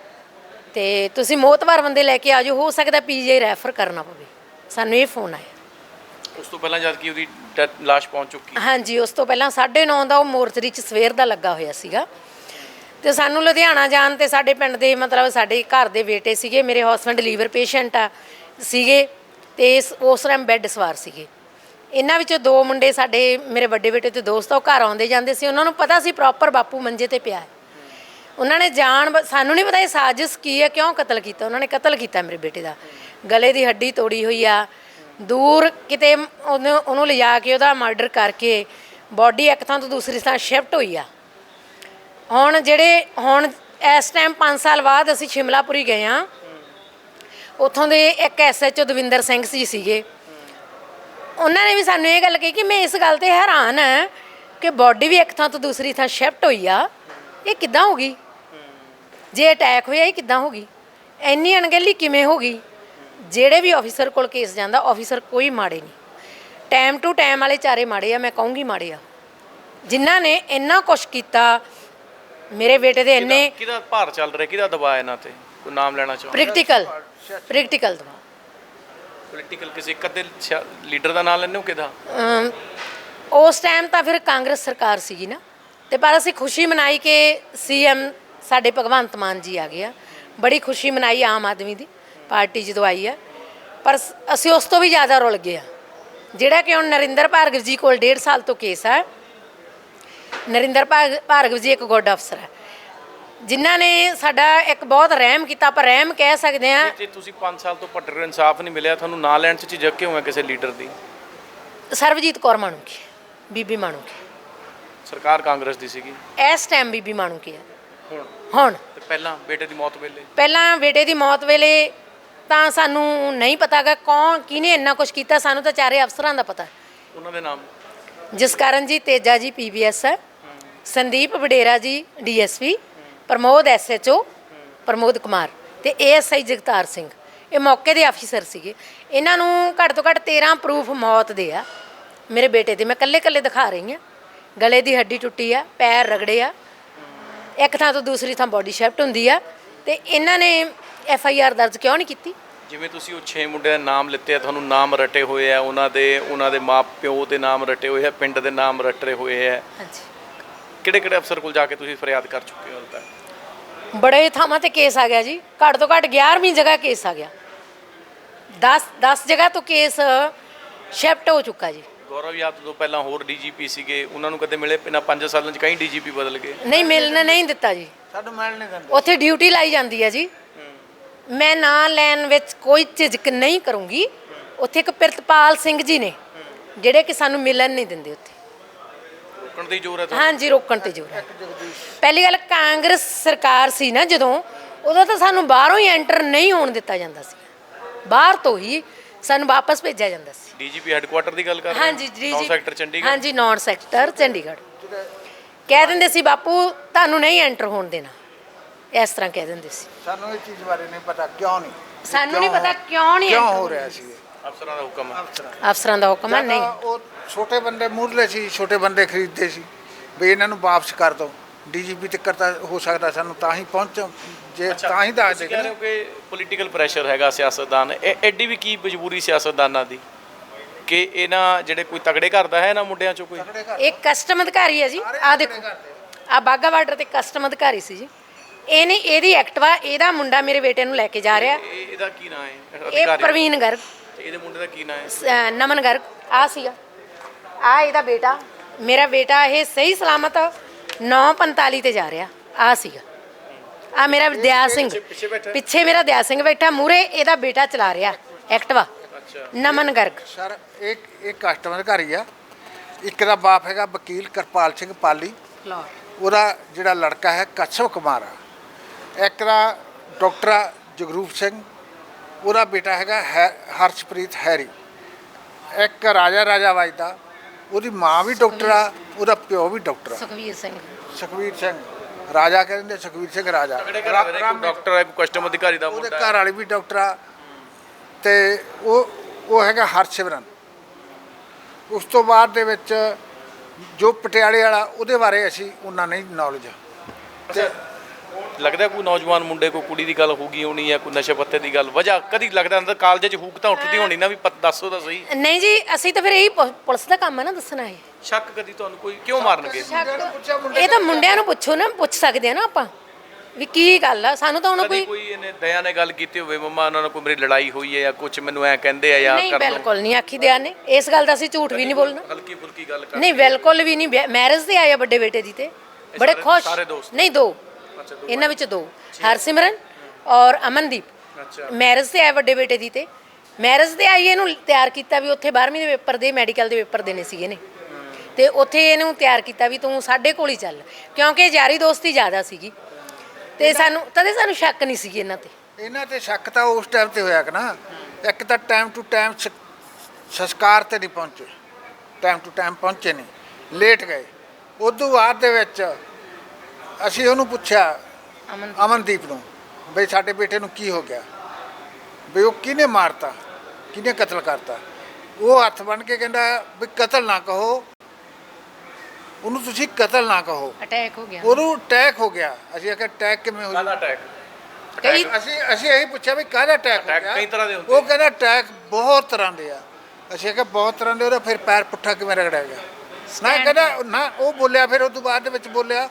ਤੇ ਤੁਸੀਂ ਮੋਤਵਾਰ ਬੰਦੇ ਲੈ ਕੇ ਆਜੋ ਹੋ ਸਕਦਾ ਪੀਜੀ ਰੈਫਰ ਕਰਨਾ ਪਵੇ। ਸਾਨੂੰ ਇਹ ਫੋਨ ਆਇਆ। ਉਸ ਤੋਂ ਪਹਿਲਾਂ ਜਦ ਕਿ ਉਹਦੀ ਡੈਥ- ਲਾਸ਼ ਪਹੁੰਚ ਚੁੱਕੀ। ਹਾਂਜੀ ਉਸ ਤੋਂ ਪਹਿਲਾਂ 9:30 ਦਾ ਉਹ ਮੋਰਚਰੀ ਚ ਸਵੇਰ ਦਾ ਲੱਗਾ ਹੋਇਆ ਸੀਗਾ। ਤੇ ਸਾਨੂੰ ਲੁਧਿਆਣਾ ਜਾਣ ਤੇ ਸਾਡੇ ਪਿੰਡ ਦੇ ਮਤਲਬ ਸਾਡੇ ਘਰ ਦੇ ਬੇਟੇ ਸੀਗੇ ਮੇਰੇ ਹਸਬੰਡ ਲੀਵਰ ਪੇਸ਼ੈਂਟ ਆ ਸੀਗੇ ਤੇ ਇਸ- ਉਸ ਟਾਈਮ ਬੈੱਡ ਸਵਾਰ ਸੀਗੇ। ਇਹਨਾਂ ਵਿੱਚੋਂ ਦੋ ਮੁੰਡੇ ਸਾਡੇ ਮੇਰੇ ਵੱਡੇ ਬੇਟੇ ਤੇ ਦੋਸਤ ਆ, ਉਹ ਘਰ ਆਉਂਦੇ ਜਾਂਦੇ ਸੀ। ਉਹਨਾਂ ਨੂੰ ਪਤਾ ਸੀ ਪ੍ਰੋਪਰ ਬਾਪੂ ਮੰਜੇ ਤੇ ਪਿਆ ਹੈ। ਉਹਨਾਂ ਨੇ ਜਾਣ ਬ- ਸਾਨੂੰ ਨਹੀਂ ਪਤਾ ਇਹ ਸਾਜ਼ਿਸ਼ ਕੀ ਹੈ, ਕਿਉਂ ਕਤਲ ਕੀਤਾ। ਉਹਨਾਂ ਨੇ ਕਤਲ ਕੀਤਾ ਮੇਰੇ ਬੇਟੇ ਦਾ। ਗਲੇ ਦੀ ਹੱਡੀ ਤੋੜੀ ਹੋਈ ਆ। ਦੂਰ ਕਿਤੇ ਉਹਨੂੰ ਉਹਨੂੰ ਲਿਜਾ ਕੇ ਉਹਦਾ ਮਰਡਰ ਕਰਕੇ ਬਾਡੀ ਇੱਕ ਥਾਂ ਤੋਂ ਦੂਸਰੀ ਥਾਂ ਸ਼ਿਫਟ ਹੋਈ ਆ। ਹੁਣ ਜਿਹੜੇ, ਹੁਣ ਇਸ ਟਾਈਮ 5 ਸਾਲ ਬਾਅਦ ਅਸੀਂ ਸ਼ਿਮਲਾਪੁਰੀ ਗਏ ਆ। ਉੱਥੋਂ ਦੇ ਇੱਕ ਐਸਐਚਓ ਦਵਿੰਦਰ ਸਿੰਘ ਜੀ ਸੀਗੇ। ਉਹਨਾਂ ਨੇ ਵੀ ਸਾਨੂੰ ਇਹ ਗੱਲ ਕਹੀ ਕਿ ਮੈਂ ਇਸ ਗੱਲ ਤੇ ਹੈਰਾਨ ਹਾਂ ਕਿ ਬਾਡੀ ਵੀ ਇੱਕ ਥਾਂ ਤੋਂ ਦੂਸਰੀ ਥਾਂ ਸ਼ਿਫਟ ਹੋਈ ਆ। ਇਹ ਕਿੱਦਾਂ ਹੋ ਗਈ? ਜੇ ਅਟੈਕ ਹੋਇਆ ਇਹ ਕਿੱਦਾਂ ਹੋ ਗਈ? ਇੰਨੀ ਅਣਗਹਿਲੀ ਕਿਵੇਂ ਹੋ ਗਈ? ਜਿਹੜੇ ਵੀ ਆਫੀਸਰ ਕੋਲ ਕੇਸ ਜਾਂਦਾ ਆਫੀਸਰ ਕੋਈ ਮਾੜੇ ਨਹੀਂ। ਟਾਈਮ ਟੂ ਟਾਈਮ ਵਾਲੇ ਚਾਰੇ ਮਾੜੇ ਆ ਮੈਂ ਕਹੂੰਗੀ ਮਾੜੇ ਆ। ਜਿਨ੍ਹਾਂ ਨੇ ਇੰਨਾ ਕੁਛ ਕੀਤਾ ਮੇਰੇ ਬੇਟੇ ਦੇ ਇੰਨੇ ਕਿਹਦਾ ਭਾਰ ਚੱਲ ਰਿਹਾ? ਕਿਹਦਾ ਦਬਾਅ ਇਹਨਾਂ ਤੇ? ਕੋਈ ਨਾਮ ਲੈਣਾ ਚਾਹੋ ਪ੍ਰੈਕਟੀਕਲ ਪ੍ਰੈਕਟੀਕਲ ਦਵਾ ਪੋਲੀਟੀਕਲ ਕਿਸੇ ਕਦੇ ਲੀਡਰ ਦਾ ਨਾਮ ਲੈਣੇ ਹੋ ਕਿਹਦਾ? ਅਮ ਉਸ ਟਾਈਮ ਤਾਂ ਫਿਰ ਕਾਂਗਰਸ ਸਰਕਾਰ ਸੀਗੀ ਨਾ। ਤੇ ਪਰ ਅਸੀਂ ਖੁਸ਼ੀ ਮਨਾਈ ਕਿ ਸੀਐਮ ਸਾਡੇ ਭਗਵੰਤ ਮਾਨ ਜੀ ਆ ਗਏ ਆ। ਬੜੀ ਖੁਸ਼ੀ ਮਨਾਈ ਆਮ ਆਦਮੀ ਦੀ ਪਾਰਟੀ ਜਦੋਂ ਆਈ ਆ। ਪਰ ਅਸੀਂ ਉਸ ਤੋਂ ਵੀ ਜ਼ਿਆਦਾ ਰੁਲ ਗਏ ਆ। ਜਿਹੜਾ ਕਿ ਹੁਣ ਨਰਿੰਦਰ ਭਾਰਗਵ ਜੀ ਕੋਲ 1.5 ਸਾਲ ਤੋਂ ਕੇਸ ਹੈ ਨਰਿੰਦਰ ਭਾਰਗ- ਭਾਰਗਵ ਜੀ ਇੱਕ ਗੁੱਡ ਅਫਸਰ ਹੈ ਜਿਨ੍ਹਾਂ ਨੇ ਸਾਡਾ ਇੱਕ ਬਹੁਤ ਰਹਿਮ ਕੀਤਾ ਆਪਾਂ ਰਹਿਮ ਕਹਿ ਸਕਦੇ ਆ। ਜੇ ਤੁਸੀਂ 5 ਸਾਲ ਤੋਂ ਰਹੇ ਹੋ, ਇਨਸਾਫ ਨਹੀਂ ਮਿਲਿਆ ਤੁਹਾਨੂੰ ਨਾਂ ਲੈਣ 'ਚ ਝਿਜਕ ਕਿਉਂ ਹੈ ਕਿਸੇ ਲੀਡਰ ਦੀ? ਸਰਬਜੀਤ ਕੌਰ ਮਾਣੂਕੀ ਬੀਬੀ ਮਾਣੂਕੀ। ਸਰਕਾਰ ਕਾਂਗਰਸ ਦੀ ਸੀਗੀ। ਇਸ ਟਾਈਮ ਬੀਬੀ ਮਾਣੂਕੀ ਹੈ ਹੁਣ। ਹੁਣ। ਤੇ ਪਹਿਲਾਂ ਬੇਟੇ ਦੀ ਮੌਤ ਵੇਲੇ? ਪਹਿਲਾਂ ਬੇਟੇ ਦੀ ਮੌਤ ਵੇਲੇ ਤਾਂ ਸਾਨੂੰ ਨਹੀਂ ਪਤਾਗਾ ਕੌਣ ਕਿਹਨੇ ਇੰਨਾ ਕੁਝ ਕੀਤਾ ਸਾਨੂੰ ਤਾਂ ਚਾਰੇ ਅਫਸਰਾਂ ਦਾ ਪਤਾ। ਉਹਨਾਂ ਦੇ ਨਾਮ? ਜਸਕਰਨ ਜੀ ਤੇਜਾ ਜੀ ਪੀਬੀਐਸ ਹੈ। ਸੰਦੀਪ ਵਡੇਰਾ ਜੀ ਡੀਐਸਪੀ ਪ੍ਰਮੋਦ ਐਸਐਚਓ ਪ੍ਰਮੋਦ ਕੁਮਾਰ ਤੇ ਏਐਸਆਈ ਜਗਤਾਰ ਸਿੰਘ। ਇਹ ਮੌਕੇ ਦੇ ਅਫੀਸਰ ਸੀਗੇ। ਇਹਨਾਂ ਨੂੰ ਘੱਟ ਤੋਂ ਘੱਟ 13 ਪ੍ਰੂਫ ਮੌਤ ਦੇ ਆ। ਮੇਰੇ ਬੇਟੇ ਦੇ ਮੈਂ ਕੱਲੇ ਕੱਲੇ ਦਿਖਾ ਰਹੀ ਹਾਂ। ਗਲੇ ਦੀ ਹੱਡੀ ਟੁੱਟੀ ਆ ਪੈਰ ਰਗੜੇ ਆ। ਇੱਕ ਥਾਂ ਤੋਂ ਦੂਸਰੀ ਥਾਂ ਬੋਡੀ ਸ਼ਿਫਟ ਹੁੰਦੀ ਆ ਤੇ ਇਹਨਾਂ ਨੇ ਐਫ ਆਈ ਆਰ ਦਰਜ ਕਿਉਂ ਨਹੀਂ ਕੀਤੀ? ਜਿਵੇਂ ਤੁਸੀਂ ਉਹ 6 ਮੁੰਡਿਆਂ ਦੇ ਨਾਮ ਲਿੱਤੇ ਆ ਤੁਹਾਨੂੰ ਨਾਮ ਰਟੇ ਹੋਏ ਆ ਉਹਨਾਂ ਦੇ ਉਹਨਾਂ ਦੇ ਮਾਪਿਓ ਦੇ ਨਾਮ ਰਟੇ ਹੋਏ ਆ ਪਿੰਡ ਦੇ ਨਾਮ ਰਟੇ ਹੋਏ ਆ। ਹਾਂਜੀ। ਕਿਹੜੇ ਕਿਹੜੇ ਅਫਸਰ ਕੋਲ ਜਾ ਕੇ ਤੁਸੀਂ ਫਰਿਆਦ ਕਰ ਚੁੱਕੇ ਹੋ ਤੱਕ? ਬੜੇ ਥਾਵਾਂ ਤੇ ਕੇਸ ਆ ਗਿਆ ਜੀ। ਘੱਟ ਤੋਂ ਘੱਟ 11ਵੀਂ ਜਗ੍ਹਾ ਕੇਸ ਆ ਗਿਆ। 10 10 ਜਗ੍ਹਾ ਤੋਂ ਕੇਸ ਸ਼ਿਫਟ ਹੋ ਚੁੱਕਾ ਜੀ। ਗੌਰਵ ਯਾਦਵ ਤੋਂ ਪਹਿਲਾਂ ਹੋਰ ਡੀਜੀਪੀ ਸੀਗੇ ਉਹਨਾਂ ਨੂੰ ਕਦੇ ਮਿਲੇ ਪਿਨਾ 5 ਸਾਲਾਂ 'ਚ ਕਈ ਡੀਜੀਪੀ ਬਦਲ ਗਏ? ਨਹੀਂ ਮਿਲਣ ਨਹੀਂ ਦਿੱਤਾ ਜੀ। ਸਾਨੂੰ ਮਿਲ ਨਹੀਂ ਦਿੰਦੇ। ਉੱਥੇ ਡਿਊਟੀ ਲਾਈ ਜਾਂਦੀ ਹੈ ਜੀ। ਮੈਂ ਨਾਂ ਲੈਣ ਵਿੱਚ ਕੋਈ ਝਿਜਕ ਨਹੀਂ ਕਰੂੰਗੀ। ਉੱਥੇ ਇੱਕ ਪ੍ਰਿਤਪਾਲ ਸਿੰਘ ਜੀ ਨੇ ਜਿਹੜੇ ਕਿ ਸਾਨੂੰ ਮਿਲਣ ਨਹੀਂ ਦਿੰਦੇ ਉੱਥੇ। ਰੋਕਣ ਦੀ ਜ਼ਰੂਰਤ ਹੈ ਹਾਂਜੀ ਰੋਕਣ ਤੇ ਜ਼ੋਰ ਹੈ। ਪਹਿਲੀ ਗੱਲ ਕਾਂਗਰਸ ਸਰਕਾਰ ਸੀ ਨਾ ਜਦੋਂ ਉਦੋਂ ਤਾਂ ਸਾਨੂੰ ਬਾਹਰੋਂ ਹੀ ਐਂਟਰ ਨਹੀਂ ਹੋਣ ਦਿੱਤਾ ਜਾਂਦਾ ਸੀ। ਬਾਹਰ ਤੋਂ ਹੀ ਸਾਨੂੰ ਵਾਪਸ ਭੇਜਿਆ ਜਾਂਦਾ ਸੀ। ਡੀਜੀਪੀ ਹੈੱਡਕੁਆਟਰ ਦੀ ਗੱਲ ਕਰ ਰਹੇ ਹਾਂਜੀ ਜੀ ਨੌ ਸੈਕਟਰ ਚੰਡੀਗੜ੍ਹ? ਹਾਂਜੀ ਨੌਨ ਸੈਕਟਰ ਚੰਡੀਗੜ੍ਹ। ਕਹਿ ਦਿੰਦੇ ਸੀ ਬਾਪੂ ਤੁਹਾਨੂੰ ਨਹੀਂ ਐਂਟਰ ਹੋਣ ਦੇਣਾ। ਇਸ ਤਰ੍ਹਾਂ ਕਹਿ ਦਿੰਦੇ ਸੀ। ਸਾਨੂੰ ਇਹ ਚੀਜ਼ ਬਾਰੇ ਨਹੀਂ ਪਤਾ ਕਿਉਂ ਨਹੀਂ? ਸਾਨੂੰ ਨਹੀਂ ਪਤਾ ਕਿਉਂ ਨਹੀਂ ਕਿਉਂ ਹੋ ਰਿਹਾ ਸੀ ਇਹ? ਅਫਸਰਾਂ ਦਾ ਹੁਕਮ ਹੈ। ਅਫਸਰਾਂ ਦਾ। ਹੁਕਮ ਹੈ ਨਹੀਂ। ਉਹ ਛੋਟੇ ਬੰਦੇ ਮੁਰਲੇ ਸੀ ਛੋਟੇ ਬੰਦੇ ਖਰੀਦਦੇ ਸੀ ਵੀ ਇਹਨਾਂ ਨੂੰ ਵਾਪਸ ਕਰ ਦਿਓ ਡੀਜੀਪੀ ਤੱਕ ਤਾਂ ਹੋ ਸਕਦਾ ਸਾਨੂੰ ਤਾਂ ਹੀ ਪਹੁੰਚ ਜੇ ਤਾਂ ਹੀ ਦੱਸ ਦੇ ਕਹਿ ਰਹੇ ਹੋ ਕਿ ਪੋਲੀਟੀਕਲ ਪ੍ਰੈਸ਼ਰ ਹੈਗਾ ਸਿਆਸਤਦਾਨ ਇਹ ਐਡੀ ਵੀ ਕੀ ਮਜਬੂਰੀ ਸਿਆਸਤਦਾਨਾਂ ਦੀ? ਕਿ ਇਹਨਾਂ ਜਿਹੜੇ ਕੋਈ ਤਗੜੇ ਕਰਦਾ ਹੈ ਇਹਨਾਂ ਮੁੰਡਿਆਂ ਚੋਂ ਕੋਈ? ਇਹ ਕਸਟਮ ਅਧਿਕਾਰੀ ਹੈ ਜੀ ਆ ਦੇਖੋ। ਆ ਬਾਗਾ ਬਾਰਡਰ ਤੇ ਕਸਟਮ ਅਧਿਕਾਰੀ ਸੀ ਜੀ। ਇਹਨੇ ਇਹਦੀ ਐਕਟਵਾ ਇਹਦਾ ਮੁੰਡਾ ਮੇਰੇ ਬੇਟੇ ਨੂੰ ਲੈ ਕੇ ਜਾ ਰਿਹਾ। ਇਹ- ਇਹਦਾ ਕੀ ਨਾਂ ਹੈ? ਇਹ ਪ੍ਰਵੀਨ ਗਰਗ। ਇਹਦੇ ਮੁੰਡੇ ਦਾ ਕੀ ਨਾਂ ਹੈ? ਨਮਨ ਗਰਗ। ਆ ਸੀਗਾ। ਆ ਇਹਦਾ ਬੇਟਾ। ਮੇਰਾ ਬੇਟਾ ਇਹ ਸਹੀ ਸਲਾਮਤ 9:45 ਤੇ ਜਾ ਰਿਹਾ। ਆ ਸੀਗਾ। ਆ ਮੇਰਾ ਦਿਆ ਸਿੰਘ। ਪਿੱਛੇ ਬੈਠਾ? ਪਿੱਛੇ ਮੇਰਾ ਦਿਆ ਸਿੰਘ ਬੈਠਾ। ਮੂਰੇ ਇਹਦਾ ਬੇਟਾ ਚਲਾ ਰਿਹਾ। ਐਕਟਵਾ। ਅੱਛਾ। ਨਮਨ ਗਰਗ। ਸਰ ਇੱਕ ਇੱਕ ਕਸਟਮਰ ਘਰ ਹੀ ਆ। ਇੱਕ ਦਾ ਬਾਪ ਹੈਗਾ ਵਕੀਲ ਕਿਰਪਾਲ ਸਿੰਘ ਪਾਲੀ। ਉਹਦਾ ਜਿਹੜਾ ਲੜਕਾ ਹੈ ਕਛਵ ਕੁਮਾਰ। ਆ ਇੱਕ ਦਾ ਡਾਕਟਰ ਜਗਰੂਪ ਸਿੰਘ। ਉਹਦਾ ਬੇਟਾ ਹੈਗਾ ਹੈ- ਹਰਸ਼ਪ੍ਰੀਤ ਹੈਰੀ। ਇੱਕ ਰਾਜਾ ਰਾਜਾ ਵਜਦਾ ਉਹਦੀ ਮਾਂ ਵੀ ਡਾਕਟਰ ਆ ਉਹਦਾ ਪਿਓ ਵੀ ਡਾਕਟਰ ਆ। ਸੁਖਵੀਰ ਸਿੰਘ। ਸੁਖਵੀਰ ਸਿੰਘ। ਰਾਜਾ ਕਹਿੰਦੇ ਸੁਖਵੀਰ ਸਿੰਘ ਰਾਜਾ। ਡਾਕਟਰ ਹੈ ਕੋਈ ਕਸਟਮ ਅਧਿਕਾਰੀ ਦਾ ਉਹਦੇ ਮੁੰਡਾ ਘਰ ਵਾਲੀ ਵੀ ਡਾਕਟਰ ਆ। ਤੇ ਉਹ ਉਹ ਹੈਗਾ ਹਰਸ਼ਿਮਰਨ। ਉਸ ਤੋਂ ਬਾਅਦ ਦੇ ਵਿੱਚ ਜੋ ਪਟਿਆਲੇ ਵਾਲਾ ਉਹਦੇ ਬਾਰੇ ਅਸੀਂ ਉਹਨਾਂ ਨਹੀਂ ਨੌਲੇਜ ਅੱਛਾ ਲੱਗਦਾ ਕੋਈ ਨੌਜਵਾਨ ਮੁੰਡੇ ਕੋ ਕੁੜੀ ਦੀ ਗੱਲ ਹੋਗੀ ਹੋਣੀ ਜਾਂ ਕੋਈ ਨਸ਼ੇ ਪੱਤੇ ਦੀ ਗੱਲ ਵਜ੍ਹਾ ਕਦੀ ਲੱਗਦਾ ਅੰਦਰ ਕਾਲਜ 'ਚ ਹੂਕ ਤਾਂ ਉੱਠਦੀ ਹੋਣੀ ਨਾ ਵੀ ਪਤ- ਦੱਸੋ ਤਾਂ ਸਹੀ। ਨਹੀਂ ਜੀ ਅਸੀਂ ਤਾਂ ਫਿਰ ਇਹੀ ਪੁ- ਪੁਲਿਸ ਦਾ ਕੰਮ ਹੈ ਨਾ ਦੱਸਣਾ ਇਹ। ਸ਼ੱਕ ਕਦੀ ਤੁਹਾਨੂੰ ਕੋਈ ਕਿਉਂ ਮਾਰਨਗੇ? ਇਹ ਤਾਂ ਮੁੰਡਿਆਂ ਨੂੰ ਪੁੱਛੋ ਨਾ ਪੁੱਛ ਸਕਦੇ ਆ ਨਾ ਆਪਾਂ ਵੀ ਕੀ ਗੱਲ ਆ। ਸਾਨੂੰ ਤਾਂ ਹੁਣ ਕਦੀ ਕੋਈ ਕੋਈ ਇਹਨੇ ਦਇਆ ਨੇ ਗੱਲ ਕੀਤੀ ਹੋਵੇ ਮੰਮਾ ਉਹਨਾਂ ਨਾਲ ਕੋਈ ਮੇਰੀ ਲੜਾਈ ਹੋਈ ਹੈ ਜਾਂ ਕੁਝ ਮੈਨੂੰ ਐ ਕਹਿੰਦੇ ਆ ਜਾਂ ਨਹੀਂ ਕਰ ਲਓ ਬਿਲਕੁਲ ਨਹੀਂ ਆਖੀ ਦਿਆ ਨੇ। ਇਸ ਗੱਲ ਦਾ ਅਸੀਂ ਝੂਠ ਵੀ ਨਹੀਂ ਬੋਲਣਾ। ਹਲਕੀ ਫੁਲਕੀ ਗੱਲ ਕਰ ਨਹੀਂ ਬਿਲਕੁਲ ਵੀ ਨਹੀਂ। ਮੈਰਿਜ ਤੇ ਆਇਆ ਵੱਡੇ ਬੇਟੇ ਦੀ ਤੇ। ਬੜੇ ਸਾਰੇ- ਖੁਸ਼। ਸਾਰੇ ਦੋਸਤ? ਨਹੀਂ ਦੋ। ਇਹਨਾਂ ਵਿੱਚ ਦੋ ਹਰਸਿਮਰਨ ਔਰ ਅਮਨਦੀਪ। ਅੱਛਾ। ਮੈਰਿਜ ਤੇ ਆਇਆ ਵੱਡੇ ਬੇਟੇ ਦੀ ਤੇ। ਮੈਰਿਜ ਤੇ ਆਈ ਇਹਨੂੰ ਤਿਆਰ ਕੀਤਾ ਵੀ ਉੱਥੇ 12ਵੀਂ ਦੇ ਪੇਪਰ ਦੇ ਮੈਡੀਕਲ ਦੇ ਪੇਪਰ ਦੇਣੇ ਸੀਗੇ ਨੇ ਤੇ ਉੱਥੇ ਇਹਨੂੰ ਤਿਆਰ ਕੀਤਾ ਵੀ ਤੂੰ ਸਾਡੇ ਕੋਲ ਹੀ ਚੱਲ ਕਿਉਂਕਿ ਯਾਰੀ ਦੋਸਤੀ ਜ਼ਿਆਦਾ ਸੀਗੀ। ਤੇ ਸਾਨੂੰ ਤਦੇ ਸਾਨੂੰ ਸ਼ੱਕ ਨਹੀਂ ਸੀ ਇਹਨਾਂ ਤੇ। ਇਹਨਾਂ ਤੇ ਸ਼ੱਕ ਤਾਂ ਉਸ ਟਾਈਮ ਤੇ ਹੋਇਆ ਕਿ ਨਾ ਇੱਕ ਤਾਂ ਟਾਈਮ ਟੂ ਟਾਈਮ ਸੰਸਕਾਰ ਤੇ ਨਹੀਂ ਪਹੁੰਚੇ। ਟਾਈਮ ਟੂ ਟਾਈਮ ਪਹੁੰਚੇ ਨਹੀਂ। ਲੇਟ ਗਏ। ਉਦੋਂ ਬਾਅਦ ਦੇ ਵਿੱਚ ਅਸੀਂ ਉਹਨੂੰ ਪੁੱਛਿਆ ਅਮਨ ਅਮਨਦੀਪ ਨੂੰ ਬਈ ਸਾਡੇ ਬੇਟੇ ਨੂੰ ਕੀ ਹੋ ਗਿਆ? ਬਈ ਉਹ ਕਿਹਨੇ ਮਾਰਤਾ? ਕਿਹਨੇ ਕਤਲ ਕਰਤਾ? ਉਹ ਹੱਥ ਬਣ ਕੇ ਕਹਿੰਦਾ ਵੀ ਕਤਲ ਨਾ ਕਹੋ। ਉਹਨੂੰ ਤੁਸੀਂ ਕਤਲ ਨਾ ਕਹੋ। ਅਟੈਕ ਹੋ ਗਿਆ। ਉਹਨੂੰ ਅਟੈਕ ਹੋ ਗਿਆ। ਅਸੀਂ ਆਖਿਆ ਅਟੈਕ ਕਿਵੇਂ ਹੋ ਕਾਹਦਾ ਅਟੈਕ ਕਈ ਅਸੀਂ ਅਸੀਂ ਇਹੀ ਪੁੱਛਿਆ ਵੀ ਕਾਹਦਾ ਅਟੈਕ ਹੋ ਗਿਆ? ਕਈ ਤਰ੍ਹਾਂ ਦੇ ਹੁੰਦੇ ਉਹ ਕਹਿੰਦਾ ਅਟੈਕ ਬਹੁਤ ਤਰ੍ਹਾਂ ਦੇ ਆ। ਅਸੀਂ ਕਿਹਾ ਬਹੁਤ ਤਰ੍ਹਾਂ ਦੇ ਉਹਦਾ ਫਿਰ ਪੈਰ ਪੁੱਠਾ ਕਿਵੇਂ ਰਗੜਿਆ ਗਿਆ? ਨਾ ਕਹਿੰਦਾ ਨਾ ਉਹ ਬੋਲਿਆ ਫਿਰ ਉਹ ਤੋਂ ਬਾਅਦ ਦੇ ਵਿੱਚ ਬੋਲਿਆ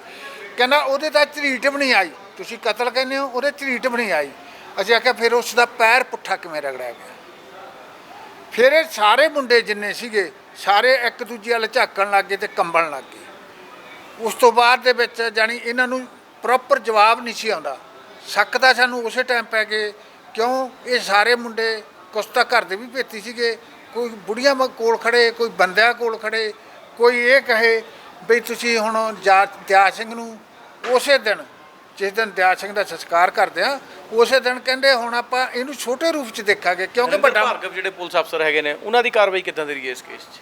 ਕਹਿੰਦਾ ਉਹਦੇ ਤਾਂ ਝਰੀਟ ਵੀ ਨਹੀਂ ਆਈ। ਤੁਸੀਂ ਕਤਲ ਕਹਿੰਦੇ ਹੋ, ਉਹਦੇ ਝਰੀਟ ਵੀ ਨਹੀਂ ਆਈ। ਅਸੀਂ ਆਖਿਆ ਫਿਰ ਉਸ ਦਾ ਪੈਰ ਪੁੱਠਾ ਕਿਵੇਂ ਰਗੜਿਆ ਗਿਆ? ਫਿਰ ਇਹ ਸਾਰੇ ਮੁੰਡੇ ਜਿੰਨੇ ਸੀਗੇ, ਸਾਰੇ ਇੱਕ ਦੂਜੇ ਵੱਲ ਝਾਕਣ ਲੱਗ ਗਏ ਤੇ ਕੰਬਣ ਲੱਗ ਗਏ। ਉਸ ਤੋਂ ਬਾਅਦ ਦੇ ਵਿੱਚ ਜਾਨੀ ਇਹਨਾਂ ਨੂੰ ਪ੍ਰੋਪਰ ਜਵਾਬ ਨਹੀਂ ਸੀ ਆਉਂਦਾ। ਸ਼ੱਕ ਤਾਂ ਸਾਨੂੰ ਉਸੇ ਟਾਈਮ ਪੈ ਗਏ, ਕਿਉਂ? ਇਹ ਸਾਰੇ ਮੁੰਡੇ ਕੁਛ ਤਾਂ ਘਰ ਦੇ ਵੀ ਭੇਤੀ ਸੀਗੇ। ਕੋਈ ਬੁੜੀਆਂ ਕੋਲ ਖੜੇ, ਕੋਈ ਬੰਦਿਆਂ ਕੋਲ ਖੜੇ, ਕੋਈ ਇਹ ਕਹੇ ਵੀ ਤੁਸੀਂ ਹੁਣ ਜਾ ਦਿਆ ਸਿੰਘ ਨੂੰ ਉਸੇ ਦਿਨ ਜਿਸ ਦਿਨ ਦਿਆ ਸਿੰਘ ਦਾ ਸੰਸਕਾਰ ਕਰਦੇ ਆ ਉਸੇ ਦਿਨ ਕਹਿੰਦੇ ਹੁਣ ਆਪਾਂ ਇਹਨੂੰ ਛੋਟੇ ਰੂਪ 'ਚ ਦੇਖਾਂਗੇ ਕਿਉਂਕਿ ਵੱਡਾ ਭਾਰਗਵ ਜਿਹੜੇ ਪੁਲਿਸ ਅਫਸਰ ਹੈਗੇ ਨੇ ਉਹਨਾਂ ਦੀ ਕਾਰਵਾਈ ਕਿੱਦਾਂ ਦੀ ਰਹੀ ਹੈ ਇਸ ਕੇਸ 'ਚ?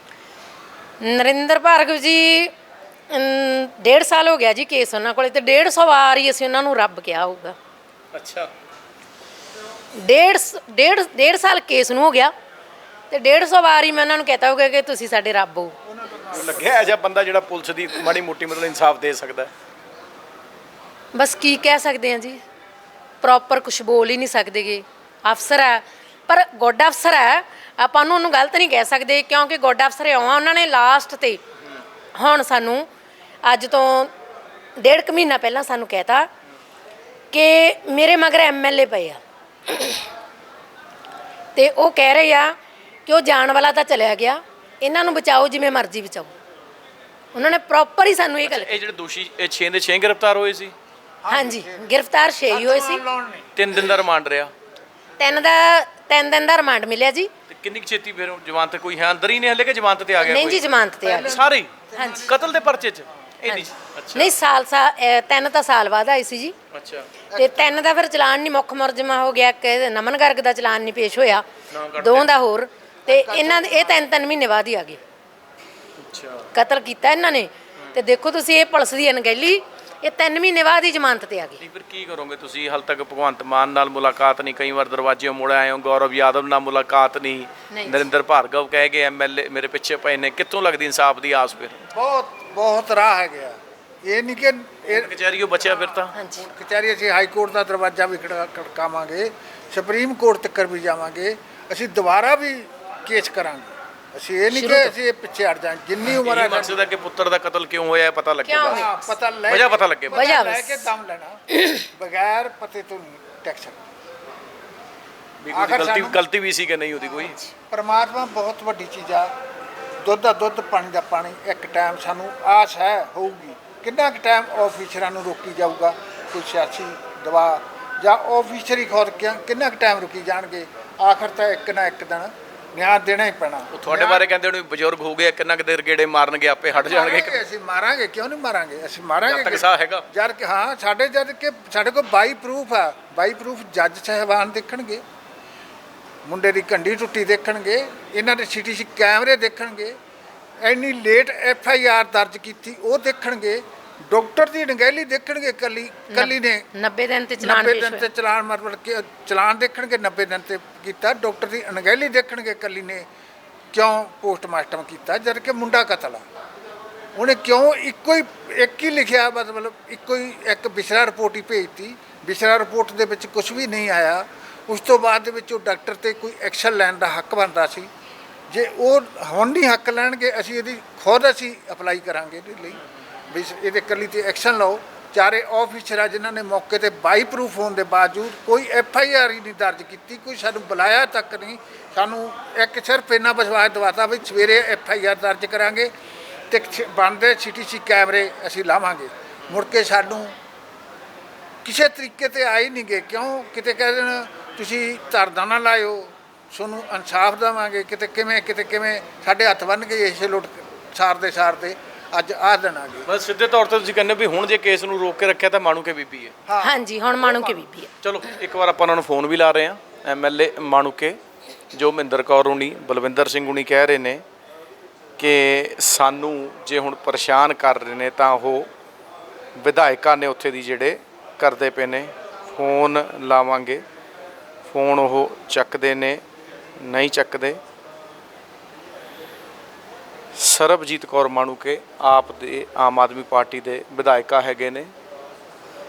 ਨਰਿੰਦਰ ਭਾਰਗਵ ਜੀ ਡੇਢ ਸਾਲ ਹੋ ਗਿਆ ਜੀ ਕੇਸ ਉਹਨਾਂ ਕੋਲੇ ਤੇ 150 ਵਾਰ ਹੀ ਅਸੀਂ ਉਹਨਾਂ ਨੂੰ ਰੱਬ ਕਿਹਾ ਹੋਊਗਾ। ਅੱਛਾ। ਡੇਢ ਡੇਢ ਡੇਢ ਸਾਲ ਕੇਸ ਨੂੰ ਹੋ ਗਿਆ ਤੇ 150 ਵਾਰ ਹੀ ਮੈਂ ਉਹਨਾਂ ਨੂੰ ਕਹਤਾ ਹੋਊਗਾ ਕਿ ਤੁਸੀਂ ਸਾਡੇ ਰੱਬ ਹੋ। ਲੱਗਿਆ ਐਜਾ ਬੰਦਾ ਜਿਹੜਾ ਪੁਲਿਸ ਦੀ ਮਾੜੀ ਮੋਟੀ ਮਤਲਬ ਇਨਸਾਫ ਦੇ ਸਕਦਾ। ਬਸ ਕੀ ਕਹਿ ਸਕਦੇ ਹਾਂ ਜੀ? ਪ੍ਰੋਪਰ ਕੁਝ ਬੋਲ ਹੀ ਨਹੀਂ ਸਕਦੇਗੇ। ਅਫਸਰ ਹੈ। ਪਰ ਗੁੱਡ ਅਫਸਰ ਹੈ। ਆਪਾਂ ਨੂੰ ਉਹਨੂੰ ਗਲਤ ਨਹੀਂ ਕਹਿ ਸਕਦੇ ਕਿਉਂਕਿ ਗੁੱਡ ਅਫਸਰ ਉਹ ਉਹਨਾਂ ਨੇ ਲਾਸਟ ਤੇ। ਹੁਣ ਸਾਨੂੰ ਅੱਜ ਤੋਂ ਡੇਢ ਕੁ ਮਹੀਨਾ ਪਹਿਲਾਂ ਸਾਨੂੰ ਕਹਿਤਾ ਕਿ ਮੇਰੇ ਮਗਰ ਐਮਐਲਏ ਪਏ ਆ। ਤੇ ਉਹ ਕਹਿ ਰਹੇ ਆ ਕਿ ਉਹ ਜਾਣ ਵਾਲਾ ਤਾਂ ਚਲਿਆ ਗਿਆ। ਇਹਨਾਂ ਨੂੰ ਬਚਾਓ ਜਿਵੇਂ ਮਰਜ਼ੀ ਬਚਾਓ। ਉਹਨਾਂ ਨੇ ਪ੍ਰੋਪਰ ਹੀ ਸਾਨੂੰ ਇਹ ਗੱਲ ਇਹ ਜਿਹੜੇ ਦੋਸ਼ੀ ਇਹ 6 ਦੇ 6 ਗ੍ਰਿਫਤਾਰ ਹੋਏ ਸੀ? ਹਾਂਜੀ ਗ੍ਰਿਫਤਾਰ ਛੇ ਹੀ ਹੋਏ ਸੀ। ਨਹੀਂ। ਤਿੰਨ ਦਿਨ ਦਾ ਰਿਮਾਂਡ ਰਿਹਾ। ਤਿੰਨ ਦਾ ਤਿੰਨ ਦਿਨ ਦਾ ਰਿਮਾਂਡ ਮਿਲਿਆ ਜੀ। ਤੇ ਕਿੰਨੀ ਕੁ ਛੇਤੀ ਫਿਰ ਜ਼ਮਾਨਤ ਕੋਈ ਹੈ? ਅੰਦਰ ਹੀ ਨੇ ਹਲੇ ਕਿ ਜ਼ਮਾਨਤ ਤੇ ਆ ਗਿਆ ਨਹੀਂ ਜੀ ਜ਼ਮਾਨਤ ਤੇ ਆ ਗਏ ਸਾਰੇ? ਹੀ? ਹਾਂਜੀ। ਕਤਲ ਦੇ ਪਰਚੇ 'ਚ? ਇਹ ਨਹੀਂ। ਅੱਛਾ। ਨਹੀਂ ਸਾਲ ਸਾ ਤਿੰਨ ਤਾਂ ਸਾਲ ਬਾਅਦ ਆਈ ਸੀ ਜੀ। ਅੱਛਾ। ਤੇ ਤਿੰਨ ਦਾ ਫਿਰ ਚਲਾਨ ਨਹੀਂ ਮੁੱਖ ਮੁਰਜਮਾ ਹੋ ਗਿਆ ਕਿ ਨਮਨ ਗਰਗ ਦਾ ਚਲਾਨ ਨਹੀਂ ਪੇਸ਼ ਹੋਇਆ। ਦੋ ਦਾ ਹੋਰ। ਤੇ ਇਹਨਾਂ ਦੇ ਇਹ ਤਿੰਨ ਤਿੰਨ ਮਹੀਨੇ ਬਾਅਦ ਹੀ ਆ ਗਏ। ਅੱਛਾ। ਕਤਲ ਕੀਤਾ ਇਹਨਾਂ ਨੇ। ਤੇ ਦੇਖੋ ਤੁਸੀਂ ਇਹ ਪੁਲਿਸ ਦੀ ਅਣਗਹਿਲੀ। ਇਹ ਤਿੰਨ ਮਹੀਨੇ ਬਾਅਦ ਹੀ ਜ਼ਮਾਨਤ ਤੇ ਆ ਗਏ ਨਹੀਂ ਫਿਰ ਕੀ ਕਰੋਗੇ ਤੁਸੀਂ? ਹਾਲ ਤੱਕ ਭਗਵੰਤ ਮਾਨ ਨਾਲ ਮੁਲਾਕਾਤ ਨਹੀਂ ਕਈ ਵਾਰ ਦਰਵਾਜ਼ੇ ਮੁੜ ਆਏ ਹੋ ਗੌਰਵ ਯਾਦਵ ਨਾਲ ਮੁਲਾਕਾਤ ਨਹੀਂ। ਨਰਿੰਦਰ ਭਾਰਗਵ ਕਹਿ ਗਏ ਐਮਐਲਏ ਮੇਰੇ ਪਿੱਛੇ ਪਏ ਨੇ। ਕਿੱਥੋਂ ਲੱਗਦੀ ਇਨਸਾਫ ਦੀ ਆਸ ਫਿਰ? ਬਹੁਤ ਬਹੁਤ ਰਾਹ ਹੈ ਗਿਆ ਇਹ ਨਹੀਂ ਕਿ ਇਹ ਕਚਹਿਰੀਓ ਬਚਿਆ ਫਿਰ ਤਾਂ। ਹਾਂਜੀ। ਕਚਹਿਰੀ ਅਸੀਂ ਹਾਈ ਕੋਰਟ ਦਾ ਦਰਵਾਜ਼ਾ ਵੀ ਖੜਕਾ- ਖੜਕਾਵਾਂਗੇ ਸੁਪਰੀਮ ਕੋਰਟ ਤੱਕ ਵੀ ਜਾਵਾਂਗੇ। ਅਸੀਂ ਦੁਬਾਰਾ ਵੀ ਕੇਸ ਕਰਾਂਗੇ। ਅਸੀਂ ਇਹ ਨਹੀਂ ਕਿ ਅਸੀਂ ਪਿੱਛੇ ਹਟ ਜਾਾਂ ਜਿੰਨੀ ਉਮਰ ਹੈ ਇਹ ਮਕਸਦ ਹੈ ਕਿ ਪੁੱਤਰ ਦਾ ਕਤਲ ਕਿਉਂ ਹੋਇਆ ਇਹ ਪਤਾ ਲੱਗੇ ਕਿਉਂ ਬਸ। ਹੋਇਆ? ਹਾਂ, ਪਤਾ ਲੈ ਵਜ੍ਹਾ ਪਤਾ ਲੱਗੇ। ਵਜ੍ਹਾ ਲੈ ਬਸ। ਕੇ ਦਮ ਲੈਣਾ। ਬਗੈਰ ਪਤੇ ਤੋਂ ਨਹੀਂ ਟੈਕ ਸਕਦਾ ਵੀ ਕੋਈ ਆਖਰ ਗਲਤੀ ਸਾਨੂੰ- ਗਲਤੀ ਵੀ ਸੀ ਕਿ ਨਹੀਂ ਉਹਦੀ ਕੋਈ? ਪਰਮਾਤਮਾ ਬਹੁਤ ਵੱਡੀ ਚੀਜ਼ ਆ। ਦੁੱਧ ਦਾ ਦੁੱਧ ਪਾਣੀ ਦਾ ਪਾਣੀ। ਇੱਕ ਟਾਈਮ ਸਾਨੂੰ ਆਸ ਹੈ ਹੋਊਗੀ। ਕਿੰਨਾ ਕੁ ਟਾਈਮ ਆਫੀਸਰਾਂ ਨੂੰ ਰੋਕੀ ਜਾਊਗਾ? ਕੋਈ ਸਿਆਸੀ ਦਬਾਅ ਜਾਂ ਆਫੀਸਰ ਹੀ ਖੁਦ ਕਿੰਨਾ ਕੁ ਟਾਈਮ ਰੁਕੀ ਜਾਣਗੇ? ਆਖਰ ਤਾਂ ਇੱਕ ਨਾ ਇੱਕ ਦਿਨ ਨਿਆਂ ਦੇਣਾ ਹੀ ਪੈਣਾ। ਉਹ ਤੁਹਾਡੇ ਬਾਰੇ ਕਹਿੰਦੇ ਹੁਣ ਬਜ਼ੁਰਗ ਹੋ ਗਏ ਕਿੰਨਾ ਕੁ ਦੇਰ ਗੇੜੇ ਮਾਰਨਗੇ ਆਪੇ ਹਟ ਜਾਣਗੇ। ਮਾਰਾਂਗੇ, ਅਸੀਂ ਮਾਰਾਂਗੇ ਕਿਉਂ ਨਹੀਂ ਮਾਰਾਂਗੇ? ਅਸੀਂ ਮਾਰਾਂਗੇ ਜਦ ਤੱਕ ਸਾਹ ਹੈਗਾ। ਜਦ ਕਿ ਹਾਂ ਸਾਡੇ ਜਦ ਕਿ ਸਾਡੇ ਕੋਲ ਬਾਈ ਪ੍ਰੂਫ ਆ। ਬਾਈ ਪ੍ਰੂਫ ਜੱਜ ਸਾਹਿਬਾਨ ਦੇਖਣਗੇ। ਮੁੰਡੇ ਦੀ ਕੰਡੀ ਟੁੱਟੀ ਦੇਖਣਗੇ। ਇਹਨਾਂ ਦੇ ਸੀਟੀਸੀ ਕੈਮਰੇ ਦੇਖਣਗੇ। ਇੰਨੀ ਲੇਟ ਐਫ ਆਈ ਆਰ ਦਰਜ ਕੀਤੀ ਉਹ ਦੇਖਣਗੇ। ਡਾਕਟਰ ਦੀ ਡੰਗੈਲੀ ਦੇਖਣਗੇ ਕੱਲੀ ਕੱਲੀ ਨੇ। 90 ਦਿਨ ਤੇ ਚਲਾਨ 90 ਪੇਸ਼ ਦਿਨ ਤੇ ਚਲਾਨ ਮਤਲਬ ਕਿ ਚਲਾਨ ਦੇਖਣਗੇ 90 ਦਿਨ ਤੇ ਕੀਤਾ। ਡਾਕਟਰ ਦੀ ਅਣਗਹਿਲੀ ਦੇਖਣਗੇ ਕੱਲੀ ਨੇ ਕਿਉਂ ਪੋਸਟਮਾਰਟਮ ਕੀਤਾ ਜਦ ਕਿ ਮੁੰਡਾ ਕਤਲ ਆ। ਉਹਨੇ ਕਿਉਂ ਇੱਕੋ ਹੀ ਇੱਕ ਹੀ ਲਿਖਿਆ ਮਤਲਬ ਇੱਕੋ ਹੀ ਇੱਕ ਵਿਸ਼ਰਾ ਰਿਪੋਰਟ ਹੀ ਭੇਜਤੀ। ਵਿਸ਼ਰਾ ਰਿਪੋਰਟ ਦੇ ਵਿੱਚ ਕੁਝ ਵੀ ਨਹੀਂ ਆਇਆ। ਉਸ ਤੋਂ ਬਾਅਦ ਦੇ ਵਿੱਚ ਉਹ ਡਾਕਟਰ ਤੇ ਕੋਈ ਐਕਸ਼ਨ ਲੈਣ ਦਾ ਹੱਕ ਬਣਦਾ ਸੀ। ਜੇ ਉਹ ਹੁਣ ਨਹੀਂ ਹੱਕ ਲੈਣਗੇ ਅਸੀਂ ਇਹਦੀ ਖੁਦ ਅਸੀਂ ਅਪਲਾਈ ਕਰਾਂਗੇ ਇਹਦੇ ਲਈ। ਵੀ ਇਹਦੇ ਕੱਲੀ ਤੇ ਐਕਸ਼ਨ ਲਓ। ਚਾਰੇ ਆਫੀਸਰ ਆ ਜਿਨ੍ਹਾਂ ਨੇ ਮੌਕੇ ਤੇ ਬਾਈ ਪ੍ਰੂਫ ਹੋਣ ਦੇ ਬਾਵਜੂਦ ਕੋਈ ਐਫ ਆਈ ਆਰ ਹੀ ਨਹੀਂ ਦਰਜ ਕੀਤੀ, ਕੋਈ ਸਾਨੂੰ ਬੁਲਾਇਆ ਤੱਕ ਨਹੀਂ। ਸਾਨੂੰ ਇੱਕ ਸਿਰਫ ਇੰਨਾ ਵਿਸ਼ਵਾਸ ਦਿਵਾਤਾ ਵੀ ਸਵੇਰੇ ਐਫ ਆਈ ਆਰ ਦਰਜ ਕਰਾਂਗੇ ਤੇ ਬਣਦੇ ਸੀਟੀਸੀ ਕੈਮਰੇ ਅਸੀਂ ਲਾਵਾਂਗੇ। ਮੁੜ ਕੇ ਸਾਨੂੰ ਕਿਸੇ ਤਰੀਕੇ ਤੇ ਆਏ ਨਹੀਂ ਗਏ ਕਿਉਂ? ਕਿਤੇ ਕਹਿ ਦੇਣ, ਤੁਸੀਂ ਧਰਨਾ ਨਾ ਲਾਇਓ, ਤੁਹਾਨੂੰ ਇਨਸਾਫ ਦੇਵਾਂਗੇ। ਕਿਤੇ ਕਿਵੇਂ ਕਿਤੇ ਕਿਵੇਂ ਸਾਡੇ ਹੱਥ ਬੰਨ ਕੇ ਇਸੇ ਲੁੱਟ ਸਾਰਦੇ ਸਾਰਦੇ ਅੱਜ ਦਿਨ ਆ ਗਏ। ਬਸ ਸਿੱਧੇ ਤੌਰ ਤੇ ਤੁਸੀਂ ਕਹਿੰਦੇ ਵੀ ਹੁਣ ਜੇ ਕੇਸ ਨੂੰ ਰੋਕ ਕੇ ਰੱਖਿਆ ਤਾਂ ਮਾਣੂ ਕੇ ਬੀਬੀ ਹੈ। ਹਾਂਜੀ ਹੁਣ ਮਾਣੂ ਕੇ ਬੀਬੀ ਆ ਚਲੋ ਇੱਕ ਵਾਰ ਆਪਾਂ ਉਹਨਾਂ ਨੂੰ ਫੋਨ ਵੀ ਲਾ ਰਹੇ ਹਾਂ। ਐਮਐਲਏ ਮਾਣੂਕੇ ਜੋ ਮਹਿੰਦਰ ਕੌਰ ਹੁਣੀ ਬਲਵਿੰਦਰ ਸਿੰਘ ਹੁਣੀ ਕਹਿ ਰਹੇ ਨੇ ਕਿ ਸਾਨੂੰ ਜੇ ਹੁਣ ਪਰੇਸ਼ਾਨ ਕਰ ਰਹੇ ਨੇ ਤਾਂ ਉਹ ਵਿਧਾਇਕਾਂ ਨੇ ਉੱਥੇ ਦੀ ਜਿਹੜੇ ਕਰਦੇ ਪਏ ਨੇ ਫੋਨ ਲਾਵਾਂਗੇ। ਫੋਨ ਉਹ ਚੱਕਦੇ ਨੇ ਨਹੀਂ ਚੱਕਦੇ। ਸਰਬਜੀਤ ਕੌਰ ਮਾਣੂਕੇ ਆਪ ਦੇ ਆਮ ਆਦਮੀ ਪਾਰਟੀ ਦੇ ਵਿਧਾਇਕਾ ਹੈਗੇ ਨੇ।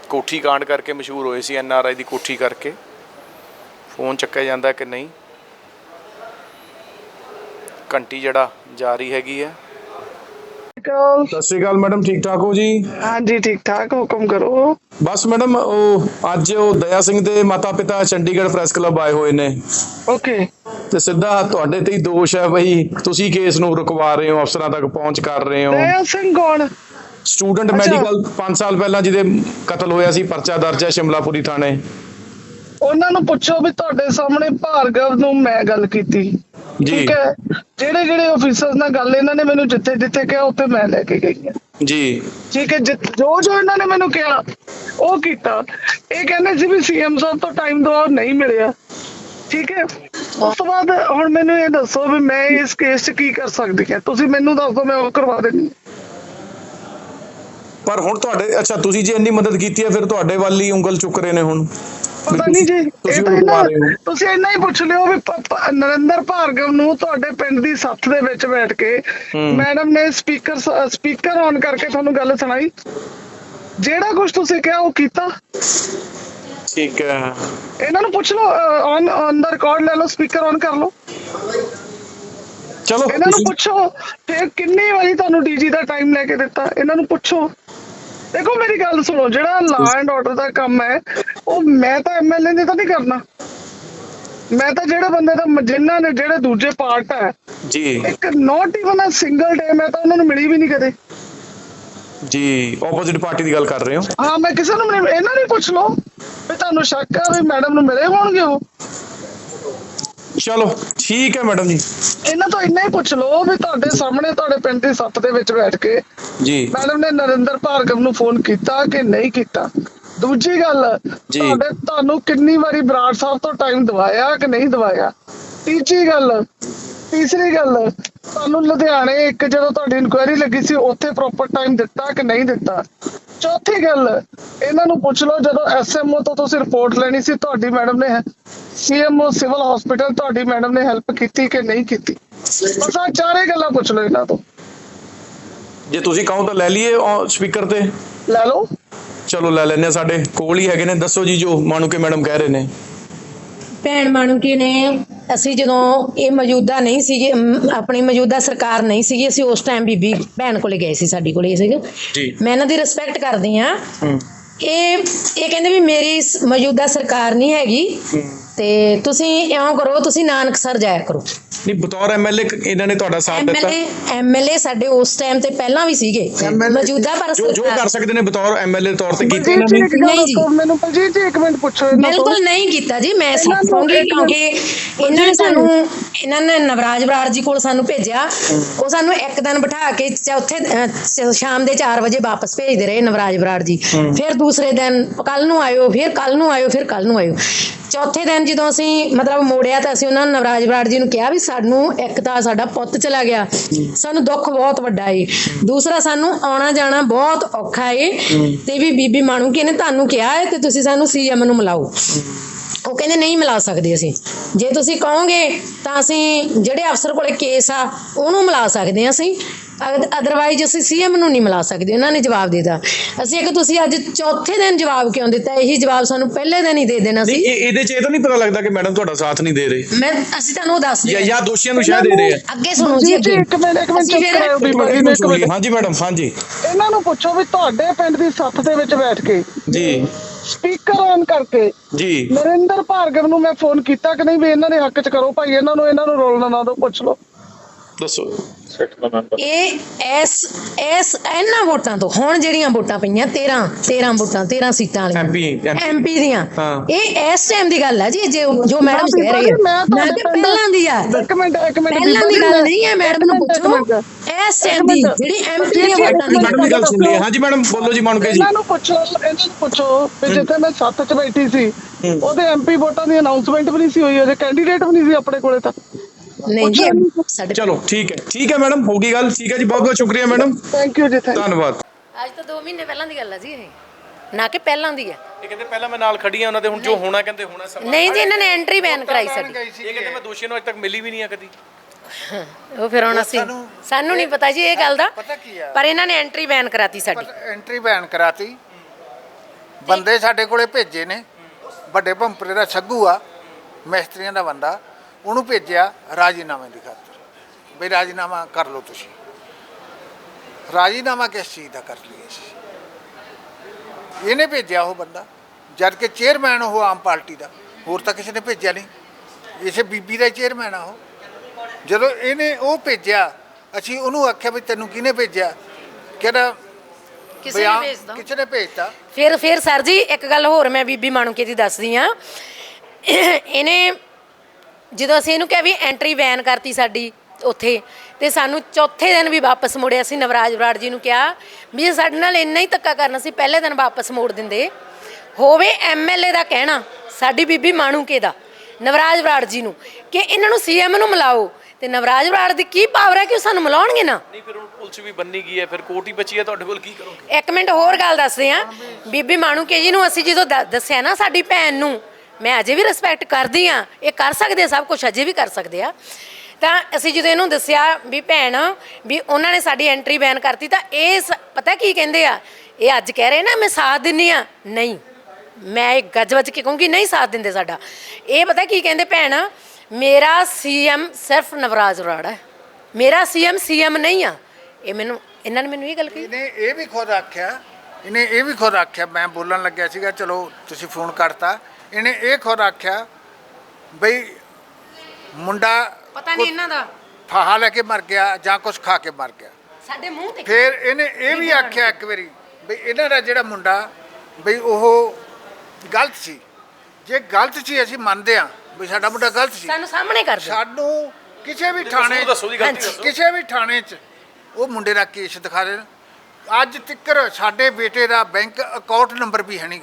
ਕੋਠੀ ਕਾਂਡ ਕਰਕੇ ਮਸ਼ਹੂਰ ਹੋਏ ਸੀ ਐਨ ਆਰ ਆਈ ਦੀ ਕੋਠੀ ਕਰਕੇ। ਫੋਨ ਚੱਕਿਆ ਜਾਂਦਾ ਕਿ ਨਹੀਂ? ਘੰਟੀ ਜਿਹੜਾ ਜਾਰੀ ਹੈਗੀ ਹੈ। ਅਕਾਲ ਸਤਿ ਸ਼੍ਰੀ ਅਕਾਲ ਮੈਡਮ ਠੀਕ ਠਾਕ ਹੋ ਜੀ? ਹਾਂਜੀ ਠੀਕ ਠਾਕ ਹੁਕਮ ਕਰੋ। ਬਸ ਮੈਡਮ ਉਹ ਅੱਜ ਉਹ ਦਇਆ ਸਿੰਘ ਦੇ ਮਾਤਾ ਪਿਤਾ ਚੰਡੀਗੜ੍ਹ ਪ੍ਰੈਸ ਕਲੱਬ ਆਏ ਹੋਏ ਨੇ। ਓਕੇ। ਤੇ ਸਿੱਧਾ ਤੁਹਾਡੇ ਤੇ ਹੀ ਦੋਸ਼ ਹੈ ਬਈ ਤੁਸੀਂ ਕੇਸ ਨੂੰ ਰੁਕਵਾ ਰਹੇ ਹੋ ਅਫਸਰਾਂ ਤੱਕ ਪਹੁੰਚ ਕਰ ਰਹੇ ਹੋ। ਦਇਆ ਸਿੰਘ ਕੌਣ? ਸਟੂਡੈਂਟ। ਮੈਡੀਕਲ 5 ਸਾਲ ਪਹਿਲਾਂ ਜਿਹਦੇ ਕਤਲ ਹੋਇਆ ਸੀ ਪਰਚਾ ਦਰਜ ਹੈ ਸ਼ਿਮਲਾਪੁਰੀ ਥਾਣੇ। ਉਹਨਾਂ ਨੂੰ ਪੁੱਛੋ ਵੀ ਤੁਹਾਡੇ ਸਾਹਮਣੇ ਭਾਰਗਵ ਨੂੰ ਮੈਂ ਗੱਲ ਕੀਤੀ। ਠੀਕ ਹੈ। ਜਿਹੜੇ ਜਿਹੜੇ ਆਫੀਸਰਸ ਨਾਲ ਗੱਲ ਇਹਨਾਂ ਨੇ ਮੈਨੂੰ ਜਿੱਥੇ ਜਿੱਥੇ ਕਿਹਾ ਉੱਥੇ ਮੈਂ ਲੈ ਕੇ ਗਈ ਹਾਂ। ਜੀ। ਠੀਕ ਹੈ ਜਿ- ਜੋ ਇਹਨਾਂ ਨੇ ਮੈਨੂੰ ਕਿਹਾ ਉਹ ਕੀਤਾ। ਇਹ ਕਹਿੰਦੇ ਸੀ ਵੀ ਸੀਐਮ ਸਾਹਿਬ ਤੋਂ ਟਾਈਮ ਦੋ ਨਹੀਂ ਮਿਲਿਆ। ਠੀਕ ਹੈ। ਉਸ ਤੋਂ ਬਾਅਦ ਹੁਣ ਮੈਨੂੰ ਇਹ ਦੱਸੋ ਵੀ ਮੈਂ ਇਸ ਕੇਸ 'ਚ ਕੀ ਕਰ ਸਕਦੀ ਹਾਂ। ਤੁਸੀਂ ਮੈਨੂੰ ਦੱਸ ਦਿਓ ਮੈਂ ਉਹ ਕਰਵਾ ਦੇਣੀ ਪਰ ਹੁਣ ਤੁਹਾਡੇ ਅੱਛਾ ਤੁਸੀਂ ਜੇ ਇੰਨੀ ਮਦਦ ਕੀਤੀ ਹੈ ਫਿਰ ਤੁਹਾਡੇ ਵੱਲ ਹੀ ਉਂਗਲ ਚੁੱਕ ਰਹੇ ਨੇ ਹੁਣ। ਪਤਾ ਨਹੀਂ ਜੀ ਤੁਸੀਂ ਇਹ ਤਾਂ ਹੋ ਤੁਸੀਂ ਇੰਨਾ ਹੀ ਪੁੱਛ ਲਿਓ ਵੀ ਨਰਿੰਦਰ ਭਾਰਗਵ ਨੂੰ ਤੁਹਾਡੇ ਪਿੰਡ ਦੀ ਸੱਥ ਦੇ ਵਿੱਚ ਬੈਠ ਕੇ। ਮੈਡਮ ਨੇ ਸਪੀਕਰ ਸਪੀਕਰ ਔਨ ਕਰਕੇ ਤੁਹਾਨੂੰ ਗੱਲ ਸੁਣਾਈ। ਜਿਹੜਾ ਕੁਝ ਤੁਸੀਂ ਕਿਹਾ ਉਹ ਕੀਤਾ? ਠੀਕ ਹੈ। ਇਹਨਾਂ ਨੂੰ ਪੁੱਛ ਲਓ ਔਨ ਔਨ ਦਾ ਰਿਕਾਰਡ ਲੈ ਲਓ ਸਪੀਕਰ ਔਨ ਕਰ ਲਓ। ਚਲੋ ਇਹਨਾਂ ਨੂੰ ਪੁੱਛੋ ਫਿਰ ਕਿੰਨੀ ਵਾਰੀ ਤੁਹਾਨੂੰ ਡੀਜੀ ਦਾ ਟਾਈਮ ਲੈ ਕੇ ਦਿੱਤਾ? ਇਹਨਾਂ ਨੂੰ ਪੁੱਛੋ। ਦੇਖੋ ਮੇਰੀ ਗੱਲ ਸੁਣੋ ਜਿਹੜਾ ਲਾ ਐਂਡ ਆਰਡਰ ਦਾ ਕੰਮ ਹੈ ਉਹ ਮੈਂ ਤਾਂ ਐਮਐਲਏ ਨੇ ਤਾਂ ਨਹੀਂ ਕਰਨਾ। ਮੈਂ ਤਾਂ ਜਿਹੜੇ ਬੰਦੇ ਦਾ ਜਿਨ੍ਹਾਂ ਨੇ ਜਿਹੜੇ ਦੂਜੇ ਪਾਰਟ ਹੈ ਜੀ। ਇੱਕ not even a single day ਮੈਂ ਤਾਂ ਉਹਨਾਂ ਨੂੰ ਮਿਲੀ ਵੀ ਨਹੀਂ ਕਦੇ। ਜੀ ਆਪੋਜ਼ਿਟ ਪਾਰਟੀ ਦੀ ਗੱਲ ਕਰ ਰਹੇ ਹੋ? ਹਾਂ ਮੈਂ ਕਿਸੇ ਨੂੰ ਨਹੀਂ ਇਹਨਾਂ ਨੂੰ ਹੀ ਪੁੱਛ ਲਓ। ਵੀ ਤੁਹਾਨੂੰ ਸ਼ੱਕ ਆ ਵੀ ਮੈਡਮ ਨੂੰ ਮਿਲੇ ਹੋਣਗੇ ਉਹ? ਚਲੋ ਠੀਕ ਹੈ ਮੈਡਮ ਜੀ। ਇਹਨਾਂ ਤੋਂ ਇੰਨਾ ਹੀ ਪੁੱਛ ਲਓ ਵੀ ਤੁਹਾਡੇ ਸਾਹਮਣੇ ਤੁਹਾਡੇ ਪਿੰਡ ਦੀ ਸੱਤ ਦੇ ਵਿੱਚ ਬੈਠ ਕੇ ਜੀ। ਮੈਡਮ ਨੇ ਨਰਿੰਦਰ ਭਾਰਗਵ ਨੂੰ ਫੋਨ ਕੀਤਾ ਕਿ ਨਹੀਂ ਕੀਤਾ। ਦੂਜੀ ਗੱਲ ਜੀ। ਤੁਹਾਡੇ ਤੁਹਾਨੂੰ ਕਿੰਨੀ ਵਾਰੀ ਬਰਾੜ ਸਾਹਿਬ ਤੋਂ ਟਾਈਮ ਦਵਾਇਆ ਕਿ ਨਹੀਂ ਦਵਾਇਆ? ਤੀਜੀ ਗੱਲ ਤੀਸਰੀ ਗੱਲ ਤੁਹਾਨੂੰ ਲੁਧਿਆਣੇ ਇੱਕ ਜਦੋਂ ਤੁਹਾਡੀ ਇਨਕੁਆਇਰੀ ਲੱਗੀ ਸੀ ਉੱਥੇ ਪ੍ਰੋਪਰ ਟਾਈਮ ਦਿੱਤਾ ਕਿ ਨਹੀਂ ਦਿੱਤਾ? ਚੌਥੀ ਗੱਲ ਇਹਨਾਂ ਨੂੰ ਪੁੱਛ ਲਓ ਜਦੋਂ ਐਸਐਮਓ ਤੋਂ ਤੁਸੀਂ ਰਿਪੋਰਟ ਲੈਣੀ ਸੀ ਤੁਹਾਡੀ ਮੈਡਮ ਨੇ ਸੀਐਮਓ ਸਿਵਲ ਹਸਪੀਟਲ ਤੁਹਾਡੀ ਮੈਡਮ ਨੇ ਹੈਲਪ ਕੀਤੀ ਕਿ ਨਹੀਂ ਕੀਤੀ? ਬਸ ਆਹ ਚਾਰੇ ਗੱਲਾਂ ਪੁੱਛ ਲਓ ਇਹਨਾਂ ਤੋਂ। ਜੇ ਤੁਸੀਂ ਕਹੋ ਤਾਂ ਲੈ ਲਈਏ ਸਪੀਕਰ ਤੇ। ਲੈ ਲਓ। ਚਲੋ ਲੈ ਲੈਣੇ ਸਾਡੇ ਕੋਲ ਹੀ ਹੈਗੇ ਨੇ। ਦੱਸੋ ਜੀ ਜੋ ਮਾਨੂਕੇ ਮੈਡਮ ਕਹਿ ਰਹੇ ਨੇ। ਭੈਣ ਮਾਣੂਕੀ ਨੇ ਅਸੀਂ ਜਦੋਂ ਇਹ ਮੌਜੂਦਾ ਨਹੀਂ ਸੀਗੇ ਆਪਣੀ ਮੌਜੂਦਾ ਸਰਕਾਰ ਨਹੀਂ ਸੀਗੀ ਅਸੀਂ ਉਸ ਟਾਈਮ ਬੀਬੀ ਭੈਣ ਕੋਲੇ ਗਏ ਸੀ ਸਾਡੀ ਕੋਲੇ ਸੀਗੇ। ਜੀ। ਮੈਂ ਇਹਨਾਂ ਦੀ ਰਿਸਪੈਕਟ ਕਰਦੀ ਆ ਹੂੰ। ਇਹ ਇਹ ਕਹਿੰਦੇ ਵੀ ਮੇਰੀ ਮੌਜੂਦਾ ਸਰਕਾਰ ਨਹੀਂ ਹੈਗੀ। ਤੇ ਤੁਸੀਂ ਇਉਂ ਕਰੋ ਤੁਸੀਂ ਨਾਨਕਸਰ ਜਾਇਆ ਕਰੋ। ਨਹੀਂ ਬਤੌਰ ਐਮਐਲਏ ਇਹਨਾਂ ਨੇ ਤੁਹਾਡਾ ਸਾਥ ਦਿੱਤਾ। ਐਮਐਲਏ ਐਮਐਲਏ ਸਾਡੇ ਉਸ ਟਾਈਮ ਤੇ ਪਹਿਲਾਂ ਵੀ ਸੀਗੇ। ਮੌਜੂਦਾ ਪਰ ਜੋ ਜੋ ਕਰ ਸਕਦੇ ਨੇ ਬਤੌਰ ਐਮਐਲਏ ਤੌਰ ਤੇ ਕੀਤੀ ਇਹਨਾਂ ਜੀ ਨੇ ਨਹੀਂ ਜੀ। ਮੈਨੂੰ ਬਲਜੀਤ ਜੀ ਇੱਕ ਮਿੰਟ ਪੁੱਛੋ ਇਹਨਾਂ ਤੋਂ। ਬਿਲਕੁਲ ਨਹੀਂ ਕੀਤਾ ਜੀ ਮੈਂ ਸਮਝੂੰਗੀ ਕਿਉਂਕਿ ਇਹਨਾਂ ਨੇ ਸਾਨੂੰ ਇਹਨਾਂ ਨੇ ਨਵਰਾਜ ਬਰਾੜ ਜੀ ਕੋਲ ਸਾਨੂੰ ਭੇਜਿਆ। ਉਹ ਸਾਨੂੰ ਇੱਕ ਦਿਨ ਬਿਠਾ ਕੇ ਸ਼- ਸ਼ਾਮ ਦੇ 4 ਵਜੇ ਵਾਪਸ ਭੇਜਦੇ ਰਹੇ ਨਵਰਾਜ ਬਰਾੜ ਜੀ। ਫਿਰ ਦੂਸਰੇ ਦਿਨ ਕੱਲ ਨੂੰ ਆਇਓ ਫਿਰ ਕੱਲ ਨੂੰ ਆਇਓ ਫਿਰ ਕੱਲ ਨੂੰ ਆਇਓ। ਚੌਥੇ ਦਿਨ ਜਦੋਂ ਅਸੀਂ ਮਤਲਬ ਮੋੜਿਆ ਤਾਂ ਅਸੀਂ ਉਹਨਾਂ ਨੂੰ ਨਵਰਾਜ ਬਰਾੜ ਜੀ ਨੂੰ ਕਿਹਾ ਵੀ ਸਾਨੂੰ ਇੱਕ ਤਾਂ ਸਾਡਾ ਪੁੱਤ ਚਲਾ ਗਿਆ। ਸਾਨੂੰ ਦੁੱਖ ਬਹੁਤ ਵੱਡਾ ਏ। ਦੂਸਰਾ, ਸਾਨੂੰ ਆਉਣਾ ਜਾਣਾ ਬਹੁਤ ਔਖਾ ਏ। ਤੇ ਵੀ ਬੀਬੀ ਮਾਣੂਕੀ ਨੇ ਤੁਹਾਨੂੰ ਕਿਹਾ ਹੈ ਤੇ ਤੁਸੀਂ ਸਾਨੂੰ ਸੀਐਮ ਨੂੰ ਮਿਲਾਓ। ਉਹ ਕਹਿੰਦੇ ਨਹੀਂ ਮਿਲਾ ਸਕਦੇ ਅਸੀਂ। ਜੇ ਤੁਸੀਂ ਕਹੋਗੇ ਤਾਂ ਅਸੀਂ ਜਿਹੜੇ ਅਫਸਰ ਕੋਲੇ ਕੇਸ ਆ ਉਹਨੂੰ ਮਿਲਾ ਸਕਦੇ ਹਾਂ ਅਸੀਂ। ਅਦਰਵਾਈਜ਼ ਅਸੀਂ ਸੀਐਮ ਨੂੰ ਨਹੀਂ ਮਿਲਾ ਸਕਦੇ। ਉਹਨਾਂ ਨੇ ਜਵਾਬ ਦੇ ਦਿੱਤਾ। ਅਸੀਂ ਕਿ ਤੁਸੀਂ ਅੱਜ ਚੌਥੇ ਦਿਨ ਜਵਾਬ ਕਿਉਂ ਦਿੱਤਾ? ਇਹੀ ਜਵਾਬ ਸਾਨੂੰ ਪਹਿਲੇ ਦਿਨ ਹੀ ਦੇ ਦੇਣਾ ਨਹੀਂ ਸੀ ਇਹ ਇਹਦੇ ਚ ਇਹ ਤਾਂ ਨਹੀਂ ਪਤਾ ਲੱਗਦਾ ਕਿ ਮੈਡਮ ਤੁਹਾਡਾ ਸਾਥ ਨਹੀਂ ਦੇ ਰਹੇ। ਮੈਂ ਅਸੀਂ ਤੁਹਾਨੂੰ ਉਹ ਦੱਸ ਦਿਆਂ ਜਾਂ ਦੋਸ਼ੀਆਂ ਨੂੰ ਸ਼ਾਇਦ ਦੇ ਰਹੇ ਆ। ਅੱਗੇ ਸੁਣੋ ਜੀ ਅੱਗੇ। ਇੱਕ ਮਿੰਟ ਇੱਕ ਮਿੰਟ ਚੁੱਪ ਇੱਕ ਇੱਕ ਸੁਣੀਏ। ਮਿੰਟ ਹਾਂਜੀ ਮੈਡਮ। ਹਾਂਜੀ। ਇਹਨਾਂ ਨੂੰ ਪੁੱਛੋ ਵੀ ਤੁਹਾਡੇ ਪਿੰਡ ਦੀ ਸੱਥ ਦੇ ਵਿੱਚ ਬੈਠ ਕੇ। ਜੀ। ਸਪੀਕਰ ਔਨ ਕਰਕੇ। ਜੀ। ਨਰਿੰਦਰ ਭਾਰਗਵ ਨੂੰ ਮੈਂ ਫੋਨ ਕੀਤਾ ਕਿ ਨਹੀਂ ਵੀ ਇਹਨਾਂ ਦੇ ਹੱਕ 'ਚ ਕਰੋ ਭਾਈ ਇਹਨਾਂ ਨੂੰ ਇਹਨਾਂ ਨੂੰ ਰੋਲ ਨਾ ਦਿਓ ਪੁੱਛ ਲਓ। ਦੱਸੋ। ਇਹ ਐਸ ਐਸ ਇਹਨਾਂ ਵੋਟਾਂ ਤੋਂ ਹੁਣ ਜਿਹੜੀਆਂ ਵੋਟਾਂ ਪਈਆਂ 13 13 ਵੋਟਾਂ 13 ਸੀਟਾਂ ਵਾਲੀਆਂ। ਐਮਪੀ ਦੀਆਂ। ਇਹ ਇਸ ਟਾਈਮ ਦੀ ਗੱਲ ਹੈ ਜੀ ਜੋ ਜੋ ਮੈਡਮ ਕਹਿ ਰਹੀ ਹੈ। ਮੈਂ ਪਿੰਡ- ਪਹਿਲਾਂ ਦੀ ਆ। ਇੱਕ ਮਿੰਟ ਇੱਕ ਮਿੰਟ ਪਹਿਲਾਂ ਦੀ ਗੱਲ ਨਹੀਂ ਹੈ ਮੈਡਮ ਨੂੰ ਪੁੱਛੋ। ਇਸ ਟਾਈਮ ਦੀ। ਜਿਹੜੀ ਐਮਪੀ ਦੀਆਂ ਵੋਟਾਂ ਮਿੰਟ। ਮੈਡਮ ਦੀ ਗੱਲ ਸੁਣ ਲਈਏ ਹਾਂਜੀ ਮੈਡਮ ਬੋਲੋ ਜੀ ਮਾਨੂਕੇ ਜੀ। ਇਹਨਾਂ ਨੂੰ ਪੁੱਛੋ ਇਹਨਾਂ ਨੂੰ ਪੁੱਛੋ ਵੀ ਜਿੱਥੇ ਮੈਂ ਸੱਤ 'ਚ ਬੈਠੀ ਸੀ ਉਹਦੇ ਐਮਪੀ ਵੋਟਾਂ ਦੀ ਅਨਾਉਂਸਮੈਂਟ ਵੀ ਨਹੀਂ ਸੀ ਹੋਈ ਅਜੇ ਕੈਂਡੀਡੇਟ ਵੀ ਨਹੀਂ ਸੀ ਆਪਣੇ ਕੋਲੇ ਤਾਂ। ਨਹੀਂ ਜੀ ਸਾਡੇ ਚਲੋ ਠੀਕ ਹੈ। ਠੀਕ ਹੈ ਮੈਡਮ ਹੋ ਗਈ ਗੱਲ। ਠੀਕ ਹੈ ਜੀ ਬਹੁਤ ਬਹੁਤ ਸ਼ੁਕਰੀਆ ਮੈਡਮ। ਥੈਂਕ ਯੂ ਜੀ ਧੰਨਵਾਦ। ਅੱਜ ਤਾਂ 2 ਮਹੀਨੇ ਪਹਿਲਾਂ ਦੀ ਗੱਲ ਹੈ ਜੀ ਇਹ। ਨਾ ਕਿ ਪਹਿਲਾਂ ਦੀ ਹੈ ਇਹ ਕਹਿੰਦੇ ਪਹਿਲਾਂ ਮੈਂ ਨਾਲ ਖੜੀ ਆ ਉਹਨਾਂ ਦੇ ਹੁਣ ਜੋ ਹੋਣਾ ਕਹਿੰਦੇ ਹੋਣਾ ਸਭ। ਨਹੀਂ ਜੀ ਇਹਨਾਂ ਨੇ ਐਂਟਰੀ ਬੈਨ ਕਰਾਈ ਸਾਡੀ। ਇਹ ਕਹਿੰਦੇ ਮੈਂ ਦੋਸ਼ੀਆਂ ਨੂੰ ਅਜੇ ਤੱਕ ਮਿਲੀ ਵੀ ਨਹੀਂ ਆ ਕਦੀ। ਉਹ ਫਿਰ ਹੁਣ ਅਸੀਂ ਸਾਨੂੰ- ਸਾਨੂੰ ਨਹੀਂ ਪਤਾ ਜੀ ਇਹ ਗੱਲ ਦਾ। ਪਤਾ ਕੀ ਆ? ਪਰ ਇਹਨਾਂ ਨੇ ਐਂਟਰੀ ਬੈਨ ਕਰਾਤੀ ਸਾਡੀ। ਐਂਟਰੀ ਬੈਨ ਕਰਾਤੀ। ਬੰਦੇ ਸਾਡੇ ਕੋਲੇ ਭੇਜੇ ਨੇ। ਵੱਡੇ ਭੰਪਰੇ ਦਾ ਛੱਗੂ ਆ। ਮਿਸਤਰੀਆਂ ਦਾ ਬੰਦਾ। ਉਹਨੂੰ ਭੇਜਿਆ ਰਾਜੀਨਾਮੇ ਦੀ ਖਾਤਰ ਵੀ ਰਾਜੀਨਾਮਾ ਕਰ ਲਓ ਤੁਸੀਂ। ਰਾਜੀਨਾਮਾ ਕਿਸ ਚੀਜ਼ ਦਾ ਕਰ ਲਈਏ ਸੀ ਇਹਨੇ ਭੇਜਿਆ ਉਹ ਬੰਦਾ ਜਦ ਕਿ ਚੇਅਰਮੈਨ ਉਹ ਆਮ ਪਾਰਟੀ ਦਾ ਹੋਰ ਤਾਂ ਕਿਸੇ ਨੇ ਭੇਜਿਆ ਨਹੀਂ। ਇਸੇ ਬੀਬੀ ਦਾ ਚੇਅਰਮੈਨ ਆ ਉਹ। ਜਦੋਂ ਇਹਨੇ ਉਹ ਭੇਜਿਆ ਅਸੀਂ ਉਹਨੂੰ ਆਖਿਆ ਵੀ ਤੈਨੂੰ ਕਿਹਨੇ ਭੇਜਿਆ? ਕਹਿੰਦਾ ਕਿਸੇ ਨੇ ਬਿਆਨ- ਭੇਜ ਦੋ ਕਿਸੇ ਨੇ ਭੇਜਤਾ। ਫਿਰ ਫਿਰ ਸਰ ਜੀ ਇੱਕ ਗੱਲ ਹੋਰ ਮੈਂ ਬੀਬੀ ਮਾਣੂਕੇ ਦੀ ਦੱਸਦੀ ਆ ਇਹਨੇ ਜਦੋਂ ਅਸੀਂ ਇਹਨੂੰ ਕਿਹਾ ਵੀ ਐਂਟਰੀ ਵੈਨ ਕਰਤੀ ਸਾਡੀ ਉੱਥੇ ਤੇ ਸਾਨੂੰ ਚੌਥੇ ਦਿਨ ਵੀ ਵਾਪਸ ਮੋੜਿਆ ਸੀ ਨਵਰਾਜ ਬਰਾੜ ਜੀ ਨੂੰ ਕਿਹਾ ਵੀ ਜੇ ਸਾਡੇ ਨਾਲ ਇੰਨਾ ਹੀ ਧੱਕਾ ਕਰਨਾ ਸੀ ਪਹਿਲੇ ਦਿਨ ਵਾਪਸ ਮੋੜ ਦਿੰਦੇ। ਹੋਵੇ ਐਮਐਲਏ ਦਾ ਕਹਿਣਾ ਸਾਡੀ ਬੀਬੀ ਮਾਣੂਕੇ ਦਾ ਨਵਰਾਜ ਬਰਾੜ ਜੀ ਨੂੰ ਕਿ ਇਹਨਾਂ ਨੂੰ ਸੀਐਮ ਨੂੰ ਮਿਲਾਓ। ਤੇ ਨਵਰਾਜ ਬਰਾੜ ਦੀ ਕੀ ਪਾਵਰ ਹੈ ਕਿ ਉਹ ਸਾਨੂੰ ਮਿਲਾਉਣਗੇ ਨਾ? ਨਹੀਂ ਫਿਰ ਹੁਣ ਪੁਲਿਸ ਵੀ ਬੰਨੀ ਗਈ ਹੈ ਫਿਰ ਕੋਰਟ ਹੀ ਬਚੀ ਹੈ ਤੁਹਾਡੇ ਕੋਲ ਕੀ ਕਰੋਗੇ? ਇੱਕ ਮਿੰਟ ਹੋਰ ਗੱਲ ਦੱਸਦੇ ਆ ਬੀਬੀ ਮਾਣੂਕੇ ਜੀ ਨੂੰ ਅਸੀਂ ਜਦੋਂ ਦ- ਦੱਸਿਆ ਨਾ ਸਾਡੀ ਭੈਣ ਨੂੰ ਮੈਂ ਅਜੇ ਵੀ ਰਿਸਪੈਕਟ ਕਰਦੀ ਆ ਇਹ ਕਰ ਸਕਦੇ ਆ, ਸਭ ਕੁਝ ਅਜੇ ਵੀ ਕਰ ਸਕਦੇ ਆ। ਤਾਂ ਅਸੀਂ ਜਦੋਂ ਇਹਨੂੰ ਦੱਸਿਆ ਵੀ ਭੈਣ, ਵੀ ਉਹਨਾਂ ਨੇ ਸਾਡੀ ਐਂਟਰੀ ਬੈਨ ਕਰਤੀ, ਤਾਂ ਇਹ ਸ- ਪਤਾ ਕੀ ਕਹਿੰਦੇ ਆ? ਇਹ ਅੱਜ ਕਹਿ ਰਹੇ ਨਾ, ਮੈਂ ਸਾਥ ਦਿੰਨੀ ਆ ਨਹੀਂ। ਮੈਂ ਇਹ ਗੱਜ ਵੱਜ ਕੇ ਕਹੂੰਗੀ, ਨਹੀਂ ਸਾਥ ਦਿੰਦੇ ਸਾਡਾ। ਇਹ ਪਤਾ ਕੀ ਕਹਿੰਦੇ ਭੈਣ? ਮੇਰਾ ਸੀਐਮ ਸਿਰਫ ਨਵਰਾਜ ਅਰੋੜਾ। ਹੈ ਮੇਰਾ ਸੀਐਮ ਸੀਐਮ ਨਹੀਂ ਆ। ਇਹ ਮੈਨੂੰ, ਇਹਨਾਂ ਨੇ ਮੈਨੂੰ ਇਹ ਗੱਲ ਕਹੀ। ਇਹਨੇ ਇਹ ਵੀ ਖੁਦ ਆਖਿਆ, ਇਹਨੇ ਇਹ ਵੀ ਖੁਦ ਆਖਿਆ, ਮੈਂ ਬੋਲਣ ਲੱਗਿਆ ਸੀਗਾ, ਚਲੋ, ਤੁਸੀਂ ਫੋਨ ਕਰਤਾ। ਇਹਨੇ ਇਹ ਖੁਦ ਆਖਿਆ ਬਈ ਮੁੰਡਾ ਪਤਾ ਨਹੀਂ ਇਹਨਾਂ ਦਾ। ਫਾਹਾ ਲੈ ਕੇ ਮਰ ਗਿਆ ਜਾਂ ਕੁਝ ਖਾ ਕੇ ਮਰ ਗਿਆ। ਸਾਡੇ ਮੂੰਹ ਤੇ ਫਿਰ ਇਹਨੇ ਇਹ ਵੀ ਆਖਿਆ ਇੱਕ ਵਾਰੀ ਬਈ ਇਹਨਾਂ ਦਾ ਜਿਹੜਾ ਮੁੰਡਾ ਬਈ ਉਹ ਗਲਤ ਸੀ। ਜੇ ਗਲਤ ਸੀ ਅਸੀਂ ਮੰਨਦੇ ਆ ਵੀ ਸਾਡਾ ਮੁੰਡਾ ਗਲਤ ਸੀ। ਸਾਨੂੰ ਸਾਹਮਣੇ ਕਰ ਦਿਓ। ਸਾਨੂੰ ਕਿਸੇ ਵੀ ਥਾਣੇ ਦੱਸੋ ਦੀ ਗਲਤੀ ਹਾਂਜੀ। ਦੱਸੋ। ਕਿਸੇ ਵੀ ਥਾਣੇ 'ਚ ਉਹ ਮੁੰਡੇ ਦਾ ਕੇਸ ਦਿਖਾ ਦੇਣ ਅੱਜ ਤੱਕਰ ਸਾਡੇ ਬੇਟੇ ਦਾ ਬੈਂਕ ਅਕਾਊਂਟ ਨੰਬਰ ਵੀ ਹੈ ਨਹੀਂਗਾ